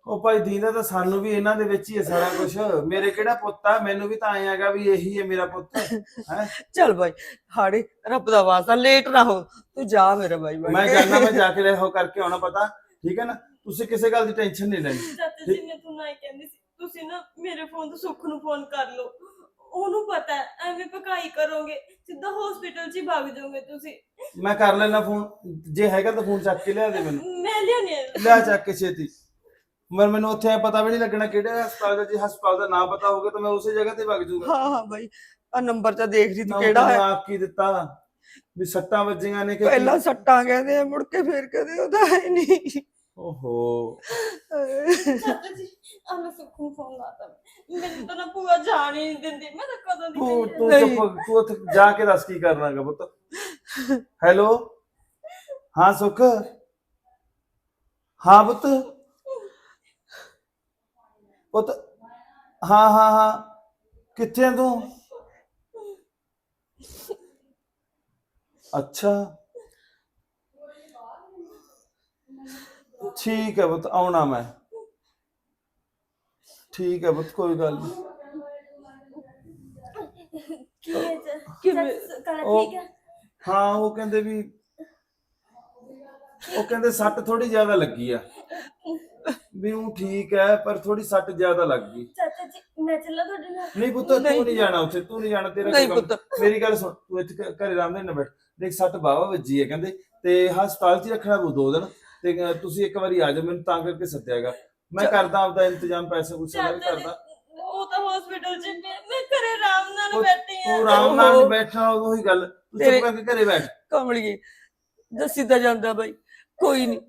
ਉਹ ਭਾਈ ਦੀਦਾ ਤਾਂ ਸਾਨੂੰ ਵੀ ਇਹਨਾਂ ਦੇ ਵਿੱਚ ਹੀ ਹੈ ਸਾਰਾ ਕੁਝ ਮੇਰੇ ਕਿਹੜਾ ਪੁੱਤ ਆ? ਮੈਨੂੰ ਵੀ ਤਾਂ ਹੈਗਾ ਵੀ ਇਹੀ ਹੈ ਮੇਰਾ ਪੁੱਤ ਹੈ? ਚੱਲ ਬਾਈ ਹਾੜੇ ਰੱਬ ਦਾ ਵਾਸਤਾ ਲੇਟ ਨਾ ਹੋ। ਤੂੰ ਜਾ ਮੇਰੇ ਬਾਈ ਬਾਈ। ਮੈਂ ਜਾਣਾ ਮੈਂ ਜਾ ਕੇ ਰਹੋ ਕਰਕੇ ਆਉਣਾ ਪਤਾ? ਠੀਕ ਹੈ ਨਾ? ਤੁਸੀਂ ਕਿਸੇ ਗੱਲ ਦੀ ਟੈਨਸ਼ਨ ਨਹੀਂ ਲੈਣੀ। ਚਾਚਾ ਜੀ ਮੈਂ ਤੁਹਾਨੂੰ ਇਹ ਕਹਿੰਦੀ ਸੀ ਤੁਸੀਂ ਨਾ ਮੇਰੇ ਫੋਨ ਤੋਂ ਸੁੱਖ ਨੂੰ ਫੋਨ ਕਰ ਲਓ। ਐਵੇਂ ਪਕਾਈ ਕਰੋਗੇ ਸਿੱਧਾ ਹਸਪੀਟਲ 'ਚ ਹੀ ਭੱਗ ਜਾਓਗੇ ਤੁਸੀਂ। ਮੈਂ ਕਰ ਲੈਣਾ ਫੋਨ ਜੇ ਹੈਗਾ ਤਾਂ ਫੋਨ ਚੱਕ ਕੇ ਲਿਆ ਦੇ ਮੈਨੂੰ। ਮੈਂ ਲਿਆਉਣੀ ਆ। ਲਿਆ ਚੱਕ ਕੇ ਛੇਤੀ। ਮਰ ਮੈਨੂੰ ਉੱਥੇ ਐਂ ਪਤਾ ਵੀ ਨਹੀਂ ਲੱਗਣਾ ਕਿਹੜੇ ਹਸਪਤਾਲ ਦਾ ਜੇ ਹਸਪਤਾਲ ਦਾ ਨਾਮ ਪਤਾ ਹੋਊਗਾ ਤਾਂ ਮੈਂ ਉਸੇ ਜਗ੍ਹਾ ਤੇ ਵਗ ਜਾਊਂਗਾ। ਹਾਂ ਹਾਂ ਬਾਈ ਆ ਨੰਬਰ ਤਾਂ ਦੇਖ ਨਾ ਤੂੰ ਕਿਹੜਾ ਹੈ। ਆਪ ਕੀ ਦਿੱਤਾ? ਵੀ ਸੱਟਾਂ ਵੱਜੀਆਂ ਨੇ ਕਿ ਪਹਿਲਾਂ ਸੱਟਾਂ ਕਹਿੰਦੇ ਆ ਮੁੜ ਕੇ ਫੇਰ ਕਦੇ ਉਹਦਾ ਹੈ ਨਹੀਂ। ਓਹੋ ਚਾਚਾ ਜੀ ਆ ਮੈਂ ਸੁੱਖ ਨੂੰ ਫੋਨ ਲਾਤਾ। ਮੈਨੂੰ ਤਾਂ ਨਾ ਭੂਆ ਜਾਣ ਹੀ ਨਹੀਂ ਦਿੰਦੀ। ਮੈਂ ਤਾਂ ਕਦੋਂ ਦੀ ਤੂੰ ਕਹੀ ਤੂੰ ਨਹੀਂ। ਚੁੱਪ ਤੂੰ ਉੱਥੇ ਜਾ ਕੇ ਦੱਸ ਕੀ ਕਰਨਾਗਾ ਪੁੱਤ। ਹੈਲੋ? ਹਾਂ ਸੁਖ? ਹਾਂ ਪੁੱਤ? ਪੁੱਤ ਹਾਂ ਹਾਂ ਹਾਂ। ਕਿੱਥੇ ਆ ਤੂੰ? ਅੱਛਾ। ਠੀਕ ਹੈ ਪੁੱਤ ਆਉਣਾ ਮੈਂ। ਠੀਕ ਹੈ ਪੁੱਤ ਕੋਈ ਗੱਲ ਨਹੀਂ ਕੀ ਹੈ ਜੀ ਕਿਵੇਂ? ਕਰ ਉਹ- ਠੀਕ ਹੈ? ਹਾਂ ਉਹ ਕਹਿੰਦੇ ਵੀ ਉਹ ਕਹਿੰਦੇ ਸੱਟ ਥੋੜੀ ਜ਼ਿਆਦਾ ਲੱਗੀ ਆ। ਵੀ ਉਹ ਠੀਕ ਹੈ ਪਰ ਥੋੜੀ ਸੱਟ ਜ਼ਿਆਦਾ ਲੱਗ ਗਈ। ਚਾਚਾ ਜੀ ਮੈਂ ਚੱਲਾਂ ਤੁਹਾਡੇ ਨਾਲ? ਨਹੀਂ ਪੁੱਤ ਤੂੰ ਨਹੀਂ। ਜਾਣਾ ਉੱਥੇ ਤੂੰ ਨਹੀਂ ਜਾਣਾ ਤੇਰਾ ਨਹੀਂ ਕੰਮ- ਪੁੱਤ। ਮੇਰੀ ਗੱਲ ਸੁਣ ਤੂੰ ਇੱਥੇ ਘ- ਘਰੇ ਆਰਾਮ ਨਾਲ ਬੈਠ। ਦੇਖ ਸੱਟ ਬਾਵਾ ਵੱਜੀ ਹੈ ਕਹਿੰਦੇ ਤੇ ਹਸਪਤਾਲ 'ਚ ਹੀ ਰੱਖਣਾ ਪਊ ਦੋ ਦਿਨ। ਤੇ ਤੁਸੀਂ ਇੱਕ ਵਾਰੀ ਆ ਜਾਓ ਮੈਨੂੰ ਤਾਂ ਕਰਕੇ ਸੱਦਿਆਗਾ। ਮੈਂ ਕਰਦਾ ਆਪਦਾ ਇੰਤਜ਼ਾਮ ਪੈਸੇ ਪੂਸੇ ਦਾ ਵੀ ਚਾਚਾ ਜੀ ਕਰਦਾ ਉਹ ਤਾਂ ਹਸਪੀਟਲ 'ਚ ਪਿਆ, ਮੈਂ ਘਰੇ ਆਰਾਮ ਨਾਲ ਉਹ- ਬੈਠੀ ਤੂੰ ਆ ਆਰਾਮ ਨਾਲ ਨੀ ਬੈਠਣਾ ਉਹੀ ਗੱਲ। ਤੂੰ ਤੇਰੇ- ਚੁੱਪ ਕਰਕੇ ਘਰੇ ਬੈਠ। ਕਮਲੀਏ ਦੱਸੀ ਤਾਂ ਜਾਂਦਾ ਬਾਈ। ਕੋਈ ਨਹੀਂ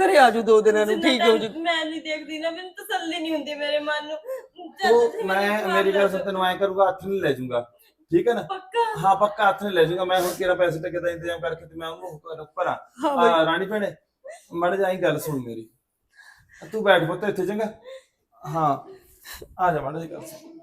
ਘਰੇ ਆਜੂ ਦੋ ਦਿਨਾਂ ਨੂੰ ਠੀਕ ਹੋ ਜੂ ਮੈਂ ਨਹੀਂ ਦੇਖਦੀ ਨਾ ਮੈਨੂੰ ਤਸੱਲੀ ਨਹੀਂ ਹੁੰਦੀ ਮੇਰੇ ਮਨ ਨੂੰ। ਚਾਚਾ ਜੀ, ਉਹ ਮੈਂ ਮੇਰੀ ਗੱਲ ਸੁਣ ਤੈਨੂੰ ਐ ਕਰੂਗਾ ਹੱਥ ਨਹੀਂ ਲੈ ਜਾਊਗਾ। ਠੀਕ ਹੈ ਨਾ? ਪੱਕਾ? ਹਾਂ ਪੱਕਾ ਹੱਥ ਨਹੀਂ ਲੈ ਜਾਊਗਾ। ਮੈਂ ਹੁਣ ਕਿਹੜਾ ਪੈਸੇ ਟਕੇ ਦਾ ਇੰਤਜ਼ਾਮ ਕਰਕੇ ਤੇ ਮੈਂ ਉਹਨੂੰ ਆ ਹਾਂ ਆ, ਬਾਈ ਰਾਣੀ ਭੈਣੇ ਮੜ ਜਾਈ ਗੱਲ ਸੁਣ ਮੇਰੀ। ਤੂੰ ਬੈਠ ਪੁੱਤ ਇੱਥੇ ਚੰਗਾ। ਹਾਂ, ਆ ਜਾ ਮੜ ਜੀ ਗੱਲ ਸੁਣ।